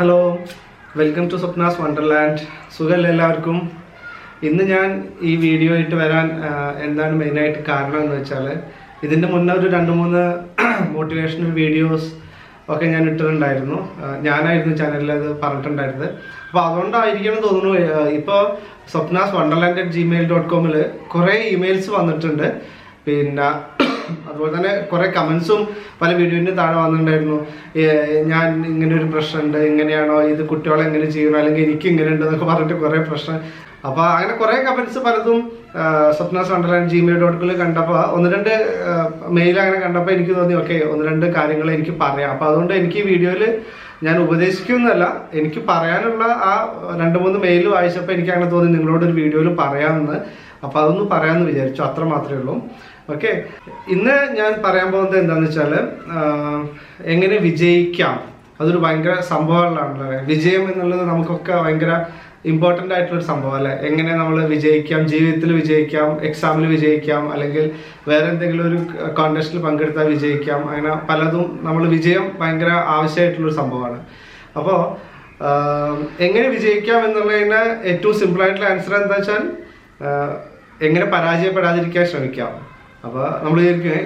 Hello welcome to Swapna's wonderland സുഖമല്ല എല്ലാവർക്കും? ഇന്ന് ഞാൻ ഈ വീഡിയോ ആയിട്ട് വരാൻ എന്താണ് മെയിനായിട്ട് കാരണം എന്ന് വെച്ചാൽ ഇതിന്റെ മുന്നേ ഒരു രണ്ട് മൂന്ന് മോട്ടിവേഷണൽ വീഡിയോസ് ഒക്കെ ഞാൻ ഇട്ടിട്ടുണ്ടായിരുന്നു. ഞാനായിരുന്നു ചാനലിൽ അത് പറഞ്ഞിട്ടുണ്ടായിരുന്നത്. അപ്പോൾ അതുകൊണ്ടായിരിക്കണം തോന്നുന്നു ഇപ്പോൾ Swapna's wonderland at Gmail dot കോമിൽ കുറേ ഇമെയിൽസ് വന്നിട്ടുണ്ട്. പിന്നെ അതുപോലെ തന്നെ കുറെ കമൻസും പല വീഡിയോന്റെ താഴെ വന്നിട്ടുണ്ടായിരുന്നു. ഞാൻ ഇങ്ങനെ ഒരു പ്രശ്നമുണ്ട് എങ്ങനെയാണോ ഇത് കുട്ടികളെ എങ്ങനെ ചെയ്യണം അല്ലെങ്കിൽ എനിക്ക് ഇങ്ങനെ ഉണ്ട് എന്നൊക്കെ പറഞ്ഞിട്ട് കുറേ പ്രശ്നം. അപ്പോൾ അങ്ങനെ കുറേ കമൻസ് പലതും സ്വപ്ന സണ്ടർലാൻഡ് ജിമെയിൽ ഡോട്ട് കോമിൽ കണ്ടപ്പോൾ ഒന്ന് രണ്ട് മെയിൽ അങ്ങനെ കണ്ടപ്പോൾ എനിക്ക് തോന്നി ഓക്കെ ഒന്ന് രണ്ട് കാര്യങ്ങൾ എനിക്ക് പറയാം. അപ്പോൾ അതുകൊണ്ട് എനിക്ക് ഈ വീഡിയോയിൽ ഞാൻ ഉപദേശിക്കുന്നതല്ല എനിക്ക് പറയാനുള്ള ആ രണ്ട് മൂന്ന് മെയിൽ വായിച്ചപ്പോൾ എനിക്ക് അങ്ങനെ തോന്നി നിങ്ങളോട് ഒരു വീഡിയോയിൽ പറയാമെന്ന്. അപ്പൊ അതൊന്ന് പറയാമെന്ന് വിചാരിച്ചു അത്ര മാത്രമേ ഉള്ളൂ. ഓക്കെ ഇന്ന് ഞാൻ പറയാൻ പോകുന്നത് എന്താണെന്ന് വെച്ചാൽ എങ്ങനെ വിജയിക്കാം? അതൊരു ഭയങ്കര സംഭവങ്ങളാണല്ലോ വിജയം എന്നുള്ളത് നമുക്കൊക്കെ ഭയങ്കര ഇമ്പോർട്ടന്റ് ആയിട്ടുള്ളൊരു സംഭവം അല്ലേ? എങ്ങനെ നമ്മൾ വിജയിക്കാം? ജീവിതത്തിൽ വിജയിക്കാം? എക്സാമിൽ വിജയിക്കാം? അല്ലെങ്കിൽ വേറെ എന്തെങ്കിലും ഒരു കോൺടെസ്റ്റിൽ പങ്കെടുത്താൽ വിജയിക്കാം? അങ്ങനെ പലതും നമ്മൾ വിജയം ഭയങ്കര ആവശ്യമായിട്ടുള്ളൊരു സംഭവമാണ്. അപ്പോൾ എങ്ങനെ വിജയിക്കാം എന്നുള്ളതിന് ഏറ്റവും സിമ്പിളായിട്ടുള്ള ആൻസർ എന്താ വെച്ചാൽ എങ്ങനെ പരാജയപ്പെടാതിരിക്കാൻ ശ്രമിക്കാം. അപ്പോൾ നമ്മൾ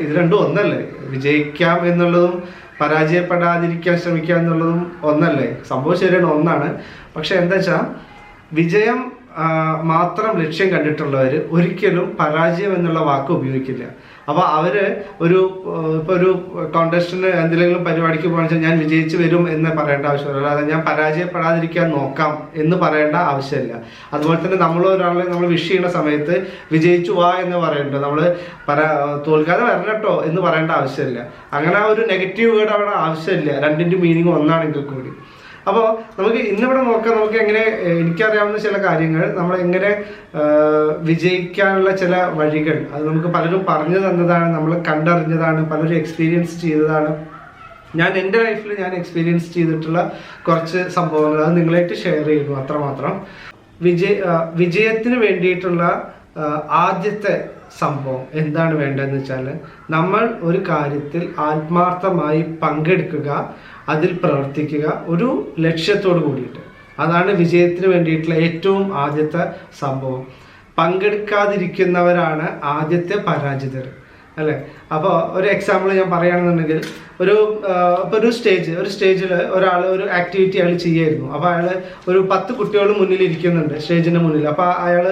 ഇത് രണ്ടും ഒന്നല്ലേ? വിജയിക്കാം എന്നുള്ളതും പരാജയപ്പെടാതിരിക്കാൻ ശ്രമിക്കാം എന്നുള്ളതും ഒന്നല്ലേ? സംഭവം ശരിയാണ് ഒന്നാണ്. പക്ഷെ എന്താ വെച്ചാൽ വിജയം മാത്രം ലക്ഷ്യം കണ്ടിട്ടുള്ളവർ ഒരിക്കലും പരാജയം എന്നുള്ള വാക്ക് ഉപയോഗിക്കില്ല. അപ്പൊ അവർ ഒരു ഇപ്പൊ ഒരു കോൺടെസ്റ്റിന് എന്തെങ്കിലും പരിപാടിക്ക് പോകാൻ ഞാൻ വിജയിച്ചു വരും എന്ന് പറയേണ്ട ആവശ്യമില്ല. അല്ലാതെ ഞാൻ പരാജയപ്പെടാതിരിക്കാൻ നോക്കാം എന്ന് പറയേണ്ട ആവശ്യമില്ല. അതുപോലെ തന്നെ നമ്മൾ ഒരാളെ നമ്മൾ വിഷ് ചെയ്യുന്ന സമയത്ത് വിജയിച്ചു വാ എന്ന് പറയുന്നുണ്ട് നമ്മൾ പരാ തോൽക്കാതെ വരണം കേട്ടോ എന്ന് പറയേണ്ട ആവശ്യമില്ല. അങ്ങനെ ആ ഒരു നെഗറ്റീവ് വേർഡ് അവിടെ ആവശ്യമില്ല. രണ്ടിന്റെ മീനിങ് ഒന്നാണെങ്കിൽ കൂടി അപ്പോൾ നമുക്ക് ഇന്നിവിടെ നോക്കാം നമുക്ക് എങ്ങനെ എനിക്കറിയാവുന്ന ചില കാര്യങ്ങൾ നമ്മൾ എങ്ങനെ വിജയിക്കാനുള്ള ചില വഴികൾ. അത് നമുക്ക് പലരും പറഞ്ഞു തന്നതാണ് നമ്മൾ കണ്ടറിഞ്ഞതാണ് പലരും എക്സ്പീരിയൻസ് ചെയ്തതാണ്. ഞാൻ എന്റെ ലൈഫിൽ ഞാൻ എക്സ്പീരിയൻസ് ചെയ്തിട്ടുള്ള കുറച്ച് സംഭവങ്ങൾ അത് നിങ്ങളായിട്ട് ഷെയർ ചെയ്യുന്നു അത്രമാത്രം. വിജയ വിജയത്തിന് വേണ്ടിയിട്ടുള്ള ആദ്യത്തെ സംഭവം എന്താണ് വേണ്ടതെന്ന് വെച്ചാൽ നമ്മൾ ഒരു കാര്യത്തിൽ ആത്മാർത്ഥമായി പങ്കെടുക്കുക അതിൽ പ്രവർത്തിക്കുക ഒരു ലക്ഷ്യത്തോട് കൂടിയിട്ട്. അതാണ് വിജയത്തിന് വേണ്ടിയിട്ടുള്ള ഏറ്റവും ആദ്യത്തെ സംഭവം. പങ്കെടുക്കാതിരിക്കുന്നവരാണ് ആദ്യത്തെ പരാജിതർ അല്ലേ? അപ്പോൾ ഒരു എക്സാമ്പിൾ ഞാൻ പറയുകയാണെന്നുണ്ടെങ്കിൽ ഒരു ഇപ്പോൾ ഒരു സ്റ്റേജ് ഒരു സ്റ്റേജിൽ ഒരാൾ ഒരു ആക്ടിവിറ്റി അയാൾ ചെയ്യായിരുന്നു. അപ്പോൾ അയാൾ ഒരു പത്ത് കുട്ടികൾ മുന്നിൽ ഇരിക്കുന്നുണ്ട് സ്റ്റേജിന്റെ മുന്നിൽ. അപ്പോൾ അയാൾ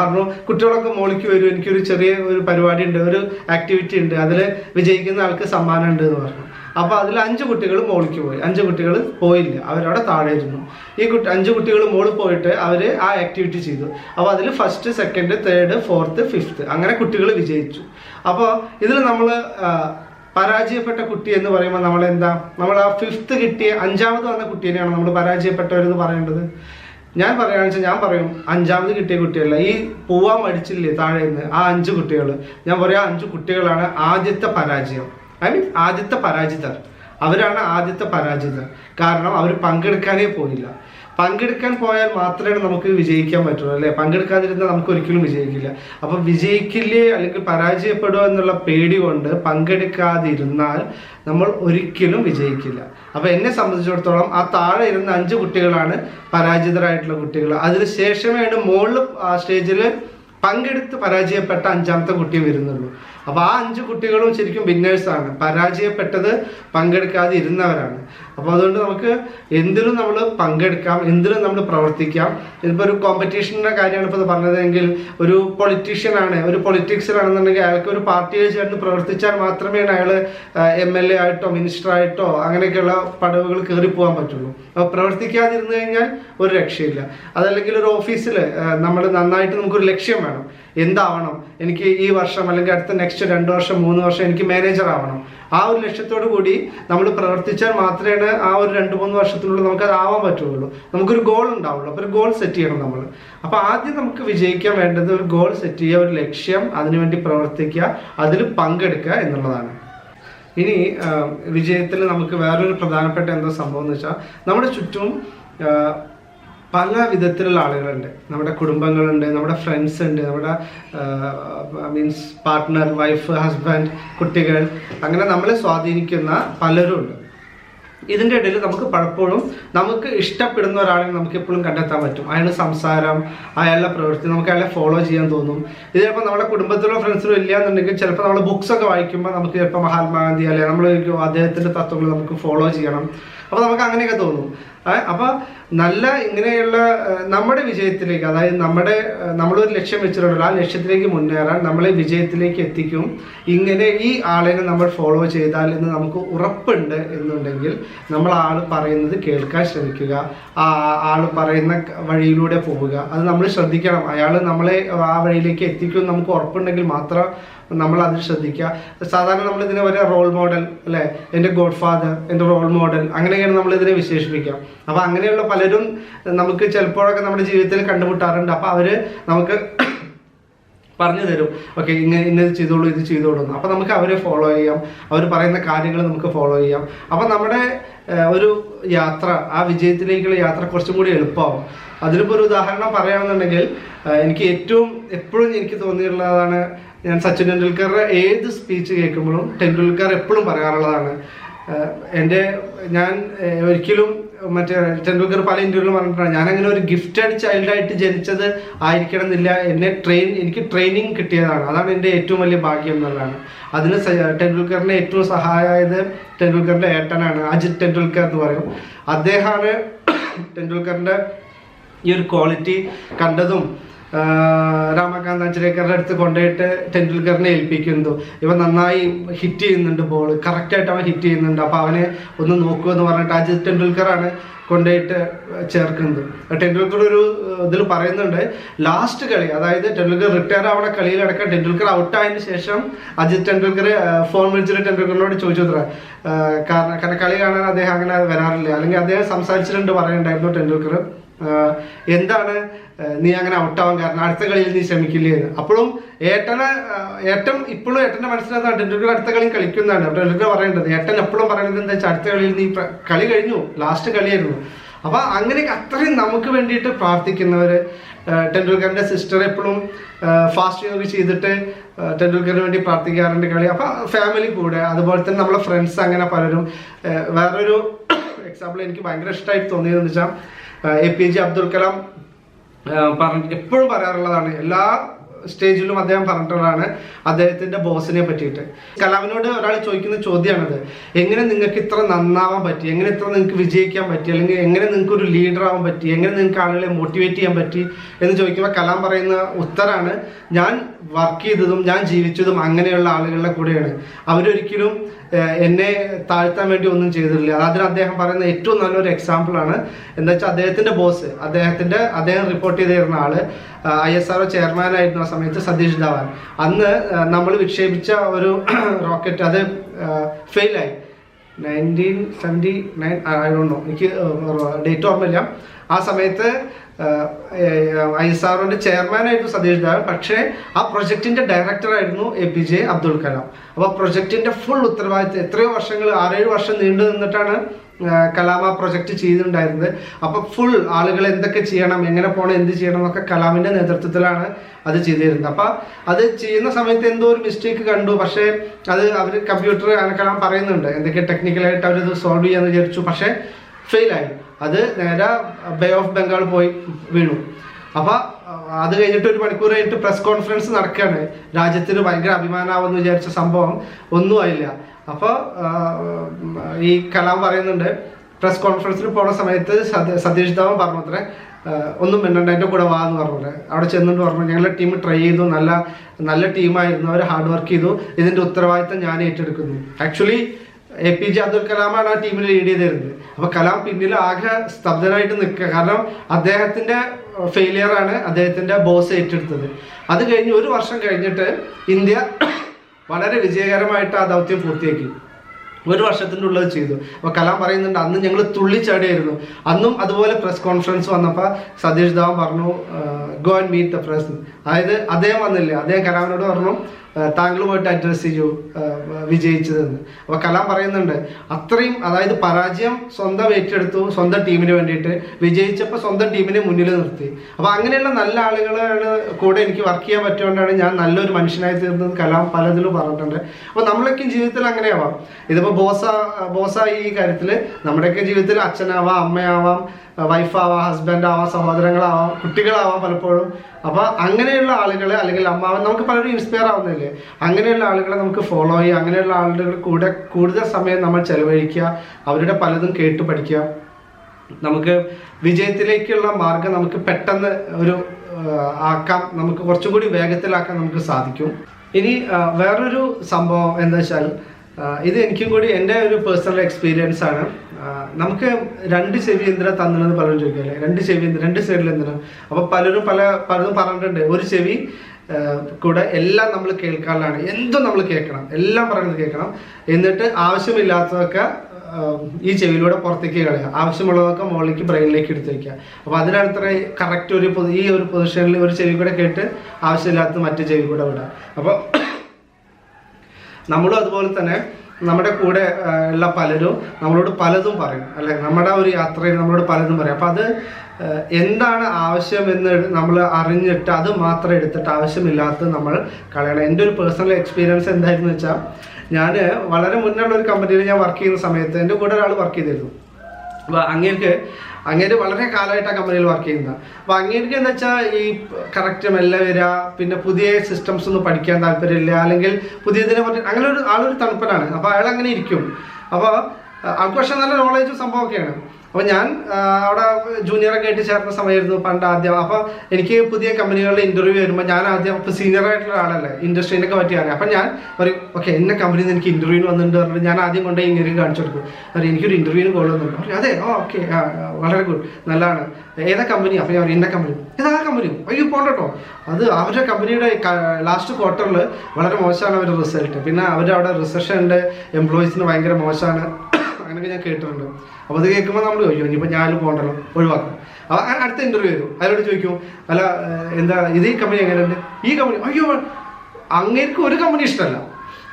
പറഞ്ഞു കുട്ടികളൊക്കെ മോളിക്ക് വരും എനിക്കൊരു ചെറിയ ഒരു പരിപാടി ഉണ്ട് ഒരു ആക്ടിവിറ്റി ഉണ്ട് അതിൽ വിജയിക്കുന്ന ആൾക്ക് സമ്മാനം ഉണ്ട് എന്ന് പറഞ്ഞു. അപ്പോൾ അതിൽ അഞ്ച് കുട്ടികൾ മോളിക്ക് പോയി. അഞ്ച് കുട്ടികൾ പോയില്ല. അവരവിടെ താഴെ ഇരുന്നു. ഈ കുട്ടി അഞ്ച് കുട്ടികൾ മോളിൽ പോയിട്ട് അവർ ആ ആക്ടിവിറ്റി ചെയ്തു. അപ്പോൾ അതിൽ first second third fourth fifth അങ്ങനെ കുട്ടികൾ വിജയിച്ചു. അപ്പോൾ ഇതിൽ നമ്മൾ പരാജയപ്പെട്ട കുട്ടി എന്ന് പറയുമ്പോൾ നമ്മൾ എന്താ നമ്മൾ ആ ഫിഫ്ത്ത് കിട്ടിയ അഞ്ചാമത് വന്ന കുട്ടീനെയാണ് നമ്മൾ പരാജയപ്പെട്ടവരെന്ന് പറയേണ്ടത്? ഞാൻ പറയുകയാണെന്ന് വെച്ചാൽ ഞാൻ പറയും അഞ്ചാമത് കിട്ടിയ കുട്ടിയല്ല. ഈ പോവാൻ മടിച്ചില്ലേ താഴെ നിന്ന് ആ അഞ്ച് കുട്ടികൾ ഞാൻ പറയാം അഞ്ച് കുട്ടികളാണ് ആദ്യത്തെ പരാജയം. ഐ മീൻ ആദ്യത്തെ പരാജിതർ. അവരാണ് ആദ്യത്തെ പരാജിതർ. കാരണം അവർ പങ്കെടുക്കാനേ പോയില്ല. പങ്കെടുക്കാൻ പോയാൽ മാത്രമേ നമുക്ക് വിജയിക്കാൻ പറ്റുള്ളൂ അല്ലെ? പങ്കെടുക്കാതിരുന്നാൽ നമുക്ക് ഒരിക്കലും വിജയിക്കില്ല. അപ്പൊ വിജയിക്കില്ലേ അല്ലെങ്കിൽ പരാജയപ്പെടുമോ എന്നുള്ള പേടി കൊണ്ട് പങ്കെടുക്കാതിരുന്നാൽ നമ്മൾ ഒരിക്കലും വിജയിക്കില്ല. അപ്പൊ എന്നെ സംബന്ധിച്ചിടത്തോളം ആ താഴെ ഇരുന്ന അഞ്ച് കുട്ടികളാണ് പരാജിതരായിട്ടുള്ള കുട്ടികൾ. അതിന് ശേഷമേ മുകളിൽ സ്റ്റേജിൽ പങ്കെടുത്ത് പരാജയപ്പെട്ട അഞ്ചാമത്തെ കുട്ടി വരുന്നുള്ളൂ. അപ്പൊ ആ അഞ്ച് കുട്ടികളും ശരിക്കും വിന്നേഴ്സാണ്. പരാജയപ്പെട്ടത് പങ്കെടുക്കാതെ ഇരുന്നവരാണ് അപ്പൊ അതുകൊണ്ട് നമുക്ക് എന്തിലും നമ്മൾ പങ്കെടുക്കാം എന്തിലും നമ്മൾ പ്രവർത്തിക്കാം. ഇതിപ്പോ ഒരു കോമ്പറ്റീഷന്റെ കാര്യമാണ് ഇപ്പോൾ പറഞ്ഞതെങ്കിൽ ഒരു പൊളിറ്റീഷ്യൻ ആണ് ഒരു പൊളിറ്റിക്സിലാണെന്നുണ്ടെങ്കിൽ അയാൾക്ക് ഒരു പാർട്ടിയിൽ ചേർന്ന് പ്രവർത്തിച്ചാൽ മാത്രമേ അയാൾ എം എൽ എ ആയിട്ടോ മിനിസ്റ്റർ ആയിട്ടോ അങ്ങനെയൊക്കെയുള്ള പടവുകൾ കയറി പോകാൻ പറ്റുള്ളൂ. അപ്പോൾ പ്രവർത്തിക്കാതിരുന്നു കഴിഞ്ഞാൽ ഒരു രക്ഷയില്ല. അതല്ലെങ്കിൽ ഒരു ഓഫീസിൽ നമ്മൾ നന്നായിട്ട് നമുക്കൊരു ലക്ഷ്യം വേണം. എന്താവണം? എനിക്ക് ഈ വർഷം അല്ലെങ്കിൽ അടുത്ത നെക്സ്റ്റ് രണ്ട് വർഷം മൂന്ന് വർഷം എനിക്ക് മാനേജർ ആവണം. ആ ഒരു ലക്ഷ്യത്തോടു കൂടി നമ്മൾ പ്രവർത്തിച്ചാൽ മാത്രമേ ആ ഒരു രണ്ട് മൂന്ന് വർഷത്തിനുള്ളിൽ നമുക്ക് അത് ആവാൻ പറ്റുള്ളൂ. നമുക്കൊരു ഗോൾ ഉണ്ടാവുള്ളൂ. അപ്പോൾ ഒരു ഗോൾ സെറ്റ് ചെയ്യണം നമ്മൾ അപ്പോൾ ആദ്യം നമുക്ക് വിജയിക്കാൻ വേണ്ടത് ഒരു ഗോൾ സെറ്റ് ചെയ്യുക ഒരു ലക്ഷ്യം അതിനുവേണ്ടി പ്രവർത്തിക്കുക അതിൽ പങ്കെടുക്കുക എന്നുള്ളതാണ്. ഇനി വിജയത്തിൽ നമുക്ക് വേറൊരു പ്രധാനപ്പെട്ട എന്താ സംഭവം എന്ന് വെച്ചാൽ നമ്മുടെ ചുറ്റും പല വിധത്തിലുള്ള ആളുകളുണ്ട്. നമ്മുടെ കുടുംബങ്ങളുണ്ട് നമ്മുടെ ഫ്രണ്ട്സ് ഉണ്ട് നമ്മുടെ മീൻസ് പാർട്ട്ണർ വൈഫ് ഹസ്ബൻഡ് കുട്ടികൾ. അങ്ങനെ നമ്മളെ സ്വാധീനിക്കുന്ന പലരും ഉണ്ട്. ഇതിന്റെ ഇടയിൽ നമുക്ക് പലപ്പോഴും നമുക്ക് ഇഷ്ടപ്പെടുന്ന ഒരാളെ നമുക്ക് എപ്പോഴും കണ്ടെത്താൻ പറ്റും. അയാളുടെ സംസാരം അയാളുടെ പ്രവൃത്തി നമുക്ക് അയാളെ ഫോളോ ചെയ്യാൻ തോന്നും. ഇത് ചിലപ്പോൾ നമ്മുടെ കുടുംബത്തിലോ ഫ്രണ്ട്സിലോ ഇല്ല എന്നുണ്ടെങ്കിൽ ചിലപ്പോൾ നമ്മൾ ബുക്സൊക്കെ വായിക്കുമ്പോൾ നമുക്ക് ചിലപ്പോൾ മഹാത്മാഗാന്ധി അല്ലെങ്കിൽ നമ്മൾ അദ്ദേഹത്തിന്റെ തത്വങ്ങൾ നമുക്ക് ഫോളോ ചെയ്യണം. അപ്പോൾ നമുക്ക് അങ്ങനെയൊക്കെ തോന്നും. അപ്പോൾ നല്ല ഇങ്ങനെയുള്ള നമ്മുടെ വിജയത്തിലേക്ക് അതായത് നമ്മുടെ നമ്മളൊരു ലക്ഷ്യം വെച്ചിട്ടുണ്ടല്ലോ ആ ലക്ഷ്യത്തിലേക്ക് മുന്നേറാൻ നമ്മളെ വിജയത്തിലേക്ക് എത്തിക്കും. ഇങ്ങനെ ഈ ആളിനെ നമ്മൾ ഫോളോ ചെയ്താൽ എന്ന് നമുക്ക് ഉറപ്പുണ്ട് എന്നുണ്ടെങ്കിൽ നമ്മൾ ആൾ പറയുന്നത് കേൾക്കാൻ ശ്രമിക്കുക. ആ ആൾ പറയുന്ന വഴിയിലൂടെ പോവുക. അത് നമ്മൾ ശ്രദ്ധിക്കണം. അയാൾ നമ്മളെ ആ വഴിയിലേക്ക് എത്തിക്കും നമുക്ക് ഉറപ്പുണ്ടെങ്കിൽ മാത്രം നമ്മൾ അത് ശ്രദ്ധിക്കുക. സാധാരണ നമ്മൾ ഇതിനെ ഒരു റോൾ മോഡൽ അല്ലെ? എന്റെ ഗോഡ് ഫാദർ എന്റെ റോൾ മോഡൽ അങ്ങനെയാണ് നമ്മൾ ഇതിനെ വിശേഷിപ്പിക്കുക. അപ്പോൾ അങ്ങനെയുള്ള പലരും നമുക്ക് ചിലപ്പോഴൊക്കെ നമ്മുടെ ജീവിതത്തിൽ കണ്ടുമുട്ടാറുണ്ട്. അപ്പോൾ അവർ നമുക്ക് പറഞ്ഞു തരും. ഓക്കെ ഇങ്ങനെ ഇന്നത് ചെയ്തോളൂ ഇത് ചെയ്തോളൂ അപ്പോൾ നമുക്ക് അവരെ ഫോളോ ചെയ്യാം. അവർ പറയുന്ന കാര്യങ്ങൾ നമുക്ക് ഫോളോ ചെയ്യാം. അപ്പോൾ നമ്മുടെ ഒരു യാത്ര ആ വിജയത്തിലേക്കുള്ള യാത്ര കുറച്ചും കൂടി എളുപ്പമാവും. അതിനിപ്പോൾ ഒരു ഉദാഹരണം പറയുകയാണെന്നുണ്ടെങ്കിൽ എനിക്ക് ഏറ്റവും എപ്പോഴും എനിക്ക് തോന്നിയിട്ടുള്ളതാണ് ഞാൻ സച്ചിൻ ടെണ്ടുൽക്കറുടെ ഏത് സ്പീച്ച് കേൾക്കുമ്പോഴും ടെണ്ടുൽക്കർ എപ്പോഴും പറയാറുള്ളതാണ്. എന്റെ ഞാൻ ഒരിക്കലും മറ്റേ ടെണ്ടുൽക്കർ പല ഇന്റർവ്യൂവിലും പറഞ്ഞിട്ടാണ് ഞാൻ അങ്ങനെ ഒരു ഗിഫ്റ്റഡ് ചൈൽഡായിട്ട് ജനിച്ചത് ആയിരിക്കണം എന്നില്ല എന്നെ ട്രെയിൻ എനിക്ക് ട്രെയിനിങ് കിട്ടിയതാണ്. അതാണ് എന്റെ ഏറ്റവും വലിയ ഭാഗ്യം എന്നുള്ളതാണ്. അതിന് ടെണ്ടുൽക്കറിനെ ഏറ്റവും സഹായമായത് ടെണ്ടുൽക്കറിന്റെ ഏട്ടനാണ് അജിത് ടെണ്ടുൽക്കർ എന്ന് പറയും. അദ്ദേഹമാണ് ടെണ്ടുൽക്കറിന്റെ ഈ ഒരു ക്വാളിറ്റി കണ്ടതും രാമകാന്ത് അഞ്ചരേക്കറുടെ അടുത്ത് കൊണ്ടുപോയിട്ട് ടെണ്ടുൽക്കറിനെ ഏൽപ്പിക്കുന്നു. ഇവൻ നന്നായി ഹിറ്റ് ചെയ്യുന്നുണ്ട് ബോൾ കറക്റ്റായിട്ട് അവൻ ഹിറ്റ് ചെയ്യുന്നുണ്ട്. അപ്പോൾ അവനെ ഒന്ന് നോക്കൂ എന്ന് പറഞ്ഞിട്ട് അജിത് ടെണ്ടുൽക്കറാണ് കൊണ്ടുപോയിട്ട് ചേർക്കുന്നത്. ടെണ്ടുൽക്കർ ഒരു ഇതിൽ പറയുന്നുണ്ട് ലാസ്റ്റ് കളി അതായത് ടെണ്ടുൽക്കർ റിട്ടയർ ആവണ കളിയിലടക്കം ടെണ്ടുൽക്കർ ഔട്ടായതിന് ശേഷം അജിത് ടെണ്ടുൽക്കർ ഫോൺ വിളിച്ചിട്ട് ടെണ്ടുൽക്കറിനോട് ചോദിച്ചു അത്ര കാരണം കാരണം കളി കാണാൻ അദ്ദേഹം അങ്ങനെ വരാറില്ല. അല്ലെങ്കിൽ അദ്ദേഹം സംസാരിച്ചിട്ടുണ്ട് പറയുന്നുണ്ടായിരുന്നു ടെണ്ടുൽക്കർ. എന്താണ് നീ അങ്ങനെ ഔട്ടാവാൻ കാരണം അടുത്ത കളിയിൽ നീ ശ്രമിക്കില്ലേ എന്ന് അപ്പോഴും ഏട്ടനെ ഏട്ടൻ ഇപ്പോഴും ഏട്ടന്റെ മനസ്സിലാക്കാൻ ടെണ്ടുൽക്കർ അടുത്ത കളിയും കളിക്കുന്നതാണ്. അപ്പോൾ ടെണ്ടുൽക്കർ പറയേണ്ടത്. ഏട്ടൻ എപ്പോഴും പറയുന്നത് എന്താ വെച്ചാൽ അടുത്ത കളിയിൽ നീ കളി കഴിഞ്ഞു. ലാസ്റ്റ് കളിയായിരുന്നു. അപ്പൊ അങ്ങനെ അത്രയും നമുക്ക് വേണ്ടിയിട്ട് പ്രാർത്ഥിക്കുന്നവര് ആഹ് ടെണ്ടുൽക്കറിന്റെ സിസ്റ്റർ എപ്പോഴും ഫാസ്റ്റ് യോഗ ചെയ്തിട്ട് ടെൻഡുൽക്കറിന് വേണ്ടി പ്രാർത്ഥിക്കാറുണ്ട് കളി. അപ്പൊ ഫാമിലി കൂടെ അതുപോലെ തന്നെ നമ്മളെ ഫ്രണ്ട്സ് അങ്ങനെ പലരും. വേറൊരു എക്സാമ്പിൾ എനിക്ക് ഭയങ്കര ഇഷ്ടമായിട്ട് തോന്നിയതെന്ന് വെച്ചാൽ A P J Abdul Kalam പറഞ്ഞ എപ്പോഴും പറയാറുള്ളതാണ്. എല്ലാ സ്റ്റേജിലും അദ്ദേഹം പറഞ്ഞിട്ടുള്ളതാണ് അദ്ദേഹത്തിന്റെ ബോസിനെ പറ്റിയിട്ട്. കലാമിനോട് ഒരാൾ ചോദിക്കുന്ന ചോദ്യമാണത്. എങ്ങനെ നിങ്ങൾക്ക് ഇത്ര നന്നാവാൻ പറ്റി? എങ്ങനെ ഇത്ര നിങ്ങൾക്ക് വിജയിക്കാൻ പറ്റി? അല്ലെങ്കിൽ എങ്ങനെ നിങ്ങൾക്ക് ഒരു ലീഡർ ആവാൻ പറ്റി? എങ്ങനെ നിങ്ങൾക്ക് ആളുകളെ മോട്ടിവേറ്റ് ചെയ്യാൻ പറ്റി? എന്ന് ചോദിക്കുമ്പോൾ കലാം പറയുന്ന ഉത്തരാണ് ഞാൻ വർക്ക് ചെയ്തതും ഞാൻ ജീവിച്ചതും അങ്ങനെയുള്ള ആളുകളുടെ കൂടെയാണ്. അവരൊരിക്കലും എന്നെ താഴ്ത്താൻ വേണ്ടി ഒന്നും ചെയ്തിട്ടില്ല. അതിന് അദ്ദേഹം പറയുന്ന ഏറ്റവും നല്ലൊരു എക്സാമ്പിൾ ആണ്. എന്താ വെച്ചാൽ അദ്ദേഹത്തിന്റെ ബോസ് അദ്ദേഹത്തിന്റെ അദ്ദേഹം റിപ്പോർട്ട് ചെയ്തിരുന്ന ആൾ ഐ എസ് ആർഒ ആ സമയത്ത് സതീഷ് ധവാൻ. അന്ന് നമ്മൾ വിക്ഷേപിച്ച ഒരു റോക്കറ്റ് അത് ഫെയിലായി നയന്റീൻ സെവന്റി നയൻ ഐ എനിക്ക് ഡേറ്റ് ഓർമ്മയില്ല. ആ സമയത്ത് ഐ എസ് ആർഒന്റെ ചെയർമാൻ ആയിരുന്നു സതീഷ് ധാവൻ പക്ഷേ ആ പ്രൊജക്ടിന്റെ ഡയറക്ടർ ആയിരുന്നു A P J Abdul Kalam. അപ്പോൾ പ്രൊജക്ടിന്റെ ഫുൾ ഉത്തരവാദിത്വം എത്രയോ വർഷങ്ങൾ ആറേഴ് വർഷം നീണ്ടു നിന്നിട്ടാണ് ആ, കലാം ആ പ്രൊജക്ട് ചെയ്തിട്ടുണ്ടായിരുന്നത്. അപ്പൊ ഫുൾ ആളുകൾ എന്തൊക്കെ ചെയ്യണം എങ്ങനെ പോകണം എന്ത് ചെയ്യണം എന്നൊക്കെ കലാമിന്റെ നേതൃത്വത്തിലാണ് അത് ചെയ്തിരുന്നത്. അപ്പൊ അത് ചെയ്യുന്ന സമയത്ത് എന്തോ ഒരു മിസ്റ്റേക്ക് കണ്ടു. പക്ഷേ അത് അവർ കമ്പ്യൂട്ടർ കലാം പറയുന്നുണ്ട്. എന്തൊക്കെ ടെക്നിക്കലായിട്ട് അവരത് സോൾവ് ചെയ്യാന്ന് വിചാരിച്ചു. പക്ഷേ ഫെയിലായി. അത് നേരെ ബേ ഓഫ് ബംഗാൾ പോയി വീണു. അപ്പൊ അത് കഴിഞ്ഞിട്ട് ഒരു മണിക്കൂർ കഴിഞ്ഞിട്ട് പ്രസ് കോൺഫറൻസ് നടക്കുകയാണ് രാജ്യത്തിന് ഭയങ്കര അഭിമാനമാവെന്ന് വിചാരിച്ച സംഭവം ഒന്നും ആയില്ല. അപ്പോൾ ഈ കലാം പറയുന്നുണ്ട് പ്രസ് കോൺഫറൻസിൽ പോണ സമയത്ത് സത- സതീഷ് ധാവൻ പറഞ്ഞു അത്രേ ഒന്നും മിണ്ടണ്ട എന്റെ കൂടെ വാ എന്ന് പറഞ്ഞു അവിടെ ചെന്നിട്ട് പറഞ്ഞു ഞങ്ങളുടെ ടീം ട്രൈ ചെയ്തു നല്ല നല്ല ടീമായിരുന്നു അവർ ഹാർഡ് വർക്ക് ചെയ്തു. ഇതിന്റെ ഉത്തരവാദിത്തം ഞാൻ ഏറ്റെടുക്കുന്നു. Actually A P J Abdul കലാമാണ് ആ ടീമിൽ ലീഡ് ചെയ്തിരുന്നത്. അപ്പൊ കലാം പിന്നിൽ ആകെ സ്തബ്ധനായിട്ട് നിൽക്കുക. കാരണം അദ്ദേഹത്തിന്റെ ഫെയിലിയർ ആണ് അദ്ദേഹത്തിന്റെ ബോസ് ഏറ്റെടുത്തത്. അത് കഴിഞ്ഞ് ഒരു വർഷം കഴിഞ്ഞിട്ട് ഇന്ത്യ വളരെ വിജയകരമായിട്ട് ആ ദൗത്യം പൂർത്തിയാക്കി. ഒരു വർഷത്തിന്റെ ഉള്ളത് ചെയ്തു. അപ്പോൾ കലാം പറയുന്നുണ്ട് അന്ന് ഞങ്ങൾ തുള്ളിച്ചാടിയായിരുന്നു. അന്നും അതുപോലെ പ്രസ് കോൺഫറൻസ് വന്നപ്പോൾ സതീഷ് ധാവൻ പറഞ്ഞു go and meet the press അതായത് അദ്ദേഹം വന്നില്ല? അദ്ദേഹം കലാമിനോട് പറഞ്ഞു താങ്കളുമായിട്ട് അഡ്രസ്സ് ചെയ്യൂ വിജയിച്ചതെന്ന്. അപ്പോൾ കലാം പറയുന്നുണ്ട് അത്രയും അതായത് പരാജയം സ്വന്തം ഏറ്റെടുത്തു സ്വന്തം ടീമിന് വേണ്ടിയിട്ട് വിജയിച്ചപ്പോൾ സ്വന്തം ടീമിനെ മുന്നിൽ നിർത്തി. അപ്പോൾ അങ്ങനെയുള്ള നല്ല ആളുകളാണ് കൂടെ എനിക്ക് വർക്ക് ചെയ്യാൻ പറ്റുകൊണ്ടാണ് ഞാൻ നല്ലൊരു മനുഷ്യനായി തീർന്നത് കലാം പലതിലും പറഞ്ഞിട്ടുണ്ട്. അപ്പോൾ നമ്മളൊക്കെ ജീവിതത്തിൽ അങ്ങനെയാവാം. ഇതിപ്പോൾ ബോസ ബോസ ഈ കാര്യത്തിൽ നമ്മുടെയൊക്കെ ജീവിതത്തിൽ അച്ഛനാവാം അമ്മയാവാം വൈഫാവാം ഹസ്ബൻഡ് ആവാം സഹോദരങ്ങളാവാം കുട്ടികളാവാം പലപ്പോഴും. അപ്പൊ അങ്ങനെയുള്ള ആളുകളെ അല്ലെങ്കിൽ അമ്മാവൻ നമുക്ക് പലരും ഇൻസ്പയർ ആവുന്നില്ലേ? അങ്ങനെയുള്ള ആളുകളെ നമുക്ക് ഫോളോ ചെയ്യുക. അങ്ങനെയുള്ള ആളുകളുടെ കൂടെ കൂടുതൽ സമയം നമ്മൾ ചെലവഴിക്കുക. അവരുടെ പലതും കേട്ട് പഠിക്കുക. നമുക്ക് വിജയത്തിലേക്കുള്ള മാർഗം നമുക്ക് പെട്ടെന്ന് ഒരു ആക്കാം. നമുക്ക് കുറച്ചും കൂടി വേഗത്തിലാക്കാൻ നമുക്ക് സാധിക്കും. ഇനി വേറൊരു സംഭവം എന്താ വെച്ചാൽ ഇത് എനിക്കും കൂടി എന്റെ ഒരു പേഴ്സണൽ എക്സ്പീരിയൻസ് ആണ്. നമുക്ക് രണ്ട് ചെവി എന്തിനാ തന്നെന്ന് പലരും ചോദിക്കല്ലേ രണ്ട് ചെവി രണ്ട് സൈഡിൽ എന്തിനാ? അപ്പൊ പലരും പല പലരും പറഞ്ഞിട്ടുണ്ട്. ഒരു ചെവി കൂടെ എല്ലാം നമ്മൾ കേൾക്കാനാണ്. എന്തും നമ്മൾ കേൾക്കണം. എല്ലാം പറയുന്നത് കേൾക്കണം. എന്നിട്ട് ആവശ്യമില്ലാത്തതൊക്കെ ഈ ചെവിയിലൂടെ പുറത്തേക്ക് കളയുക. ആവശ്യമുള്ളതൊക്കെ മുകളിലേക്ക് ബ്രെയിനിലേക്ക് എടുത്ത് വയ്ക്കുക. അപ്പോൾ അതിനടുത്ത കറക്റ്റ് ഒരു ഈ ഒരു പൊസിഷനിൽ ഒരു ചെവി കൂടെ കേട്ട് ആവശ്യമില്ലാത്ത മറ്റു ചെവി കൂടെ വിടുക. അപ്പോൾ നമ്മളും അതുപോലെ തന്നെ നമ്മുടെ കൂടെ ഉള്ള പലരും നമ്മളോട് പലതും പറയും. അല്ലെ? നമ്മുടെ ഒരു യാത്രയിൽ നമ്മളോട് പലതും പറയും. അപ്പം അത് എന്താണ് ആവശ്യം എന്ന് നമ്മൾ അറിഞ്ഞിട്ട് അത് മാത്രം എടുത്തിട്ട് ആവശ്യമില്ലാത്ത നമ്മൾ കളയണം. എന്റെ ഒരു പേഴ്സണൽ എക്സ്പീരിയൻസ് എന്തായിരുന്നു വെച്ചാൽ ഞാൻ വളരെ മുന്നേ ഒരു കമ്പനിയിൽ ഞാൻ വർക്ക് ചെയ്യുന്ന സമയത്ത് എന്റെ കൂടെ ഒരാൾ വർക്ക് ചെയ്തിരുന്നു. അപ്പോൾ അങ്ങേർക്ക് അങ്ങേര് വളരെ കാലമായിട്ട് ആ കമ്പനിയിൽ വർക്ക് ചെയ്യുന്നത്. അപ്പോൾ അങ്ങേർക്ക് എന്താ വെച്ചാൽ ഈ കറക്റ്റ് മെല്ലെ വരിക പിന്നെ പുതിയ സിസ്റ്റംസ് ഒന്നും പഠിക്കാൻ താല്പര്യമില്ല അല്ലെങ്കിൽ പുതിയതിനെ പറ്റി അങ്ങനെ ഒരു ആളൊരു തണുപ്പനാണ്. അപ്പോൾ അയാൾ അങ്ങനെ ഇരിക്കും. അപ്പോൾ ആൾക്ക് പക്ഷേ നല്ല നോളേജും സംഭവമൊക്കെയാണ്. അപ്പോൾ ഞാൻ അവിടെ ജൂനിയറൊക്കെ ആയിട്ട് ചേർന്ന സമയമായിരുന്നു പണ്ട് ആദ്യം. അപ്പോൾ എനിക്ക് പുതിയ കമ്പനികളിൽ ഇന്റർവ്യൂ വരുമ്പോൾ ഞാൻ ആദ്യം ഇപ്പോൾ സീനിയർ ആയിട്ടുള്ള ആളല്ലേ ഇൻഡസ്ട്രീനൊക്കെ പറ്റിയാണ് അപ്പോൾ അപ്പം ഞാൻ പറയും ഓക്കെ എന്നെ കമ്പനിയിൽ നിന്ന് എനിക്ക് ഇന്റർവ്യൂവിന് വന്നിട്ടുണ്ട് പറഞ്ഞിട്ട് ഞാൻ ആദ്യം കൊണ്ട് ഇങ്ങനെ കാണിച്ചു കൊടുക്കും. പറയും എനിക്കൊരു ഇന്റർവ്യൂവിന് കോൾ വന്നിട്ടുണ്ട്. അതെ ഓ ഓക്കെ വളരെ ഗുഡ് നല്ലതാണ്. ഏതാ കമ്പനി അപ്പോൾ ഞാൻ ഇന്ന കമ്പനി ഏതാ കമ്പനി അയ്യോ പോകണ്ടോ അത് അവരുടെ കമ്പനിയുടെ ലാസ്റ്റ് ക്വാർട്ടറിൽ വളരെ മോശമാണ് അവരുടെ റിസൾട്ട് പിന്നെ അവരവിടെ ഉണ്ട് എംപ്ലോയീസിന് ഭയങ്കര മോശമാണ്. അങ്ങനെയൊക്കെ ഞാൻ കേട്ടിട്ടുണ്ട്. അപ്പോൾ അത് കേൾക്കുമ്പോൾ നമ്മൾ ചോദിക്കും ഇനിയിപ്പോൾ ഞാനും പോകണ്ടല്ലോ ഒഴിവാക്കും. അപ്പോൾ അടുത്ത ഇന്റർവ്യൂ വരും. അതിനോട് ചോദിക്കും അല്ല എന്താ ഇത് ഈ കമ്പനി എങ്ങനെയുണ്ട്? ഈ കമ്പനി അയ്യോ അങ്ങേർക്ക് ഒരു കമ്പനി ഇഷ്ടമല്ല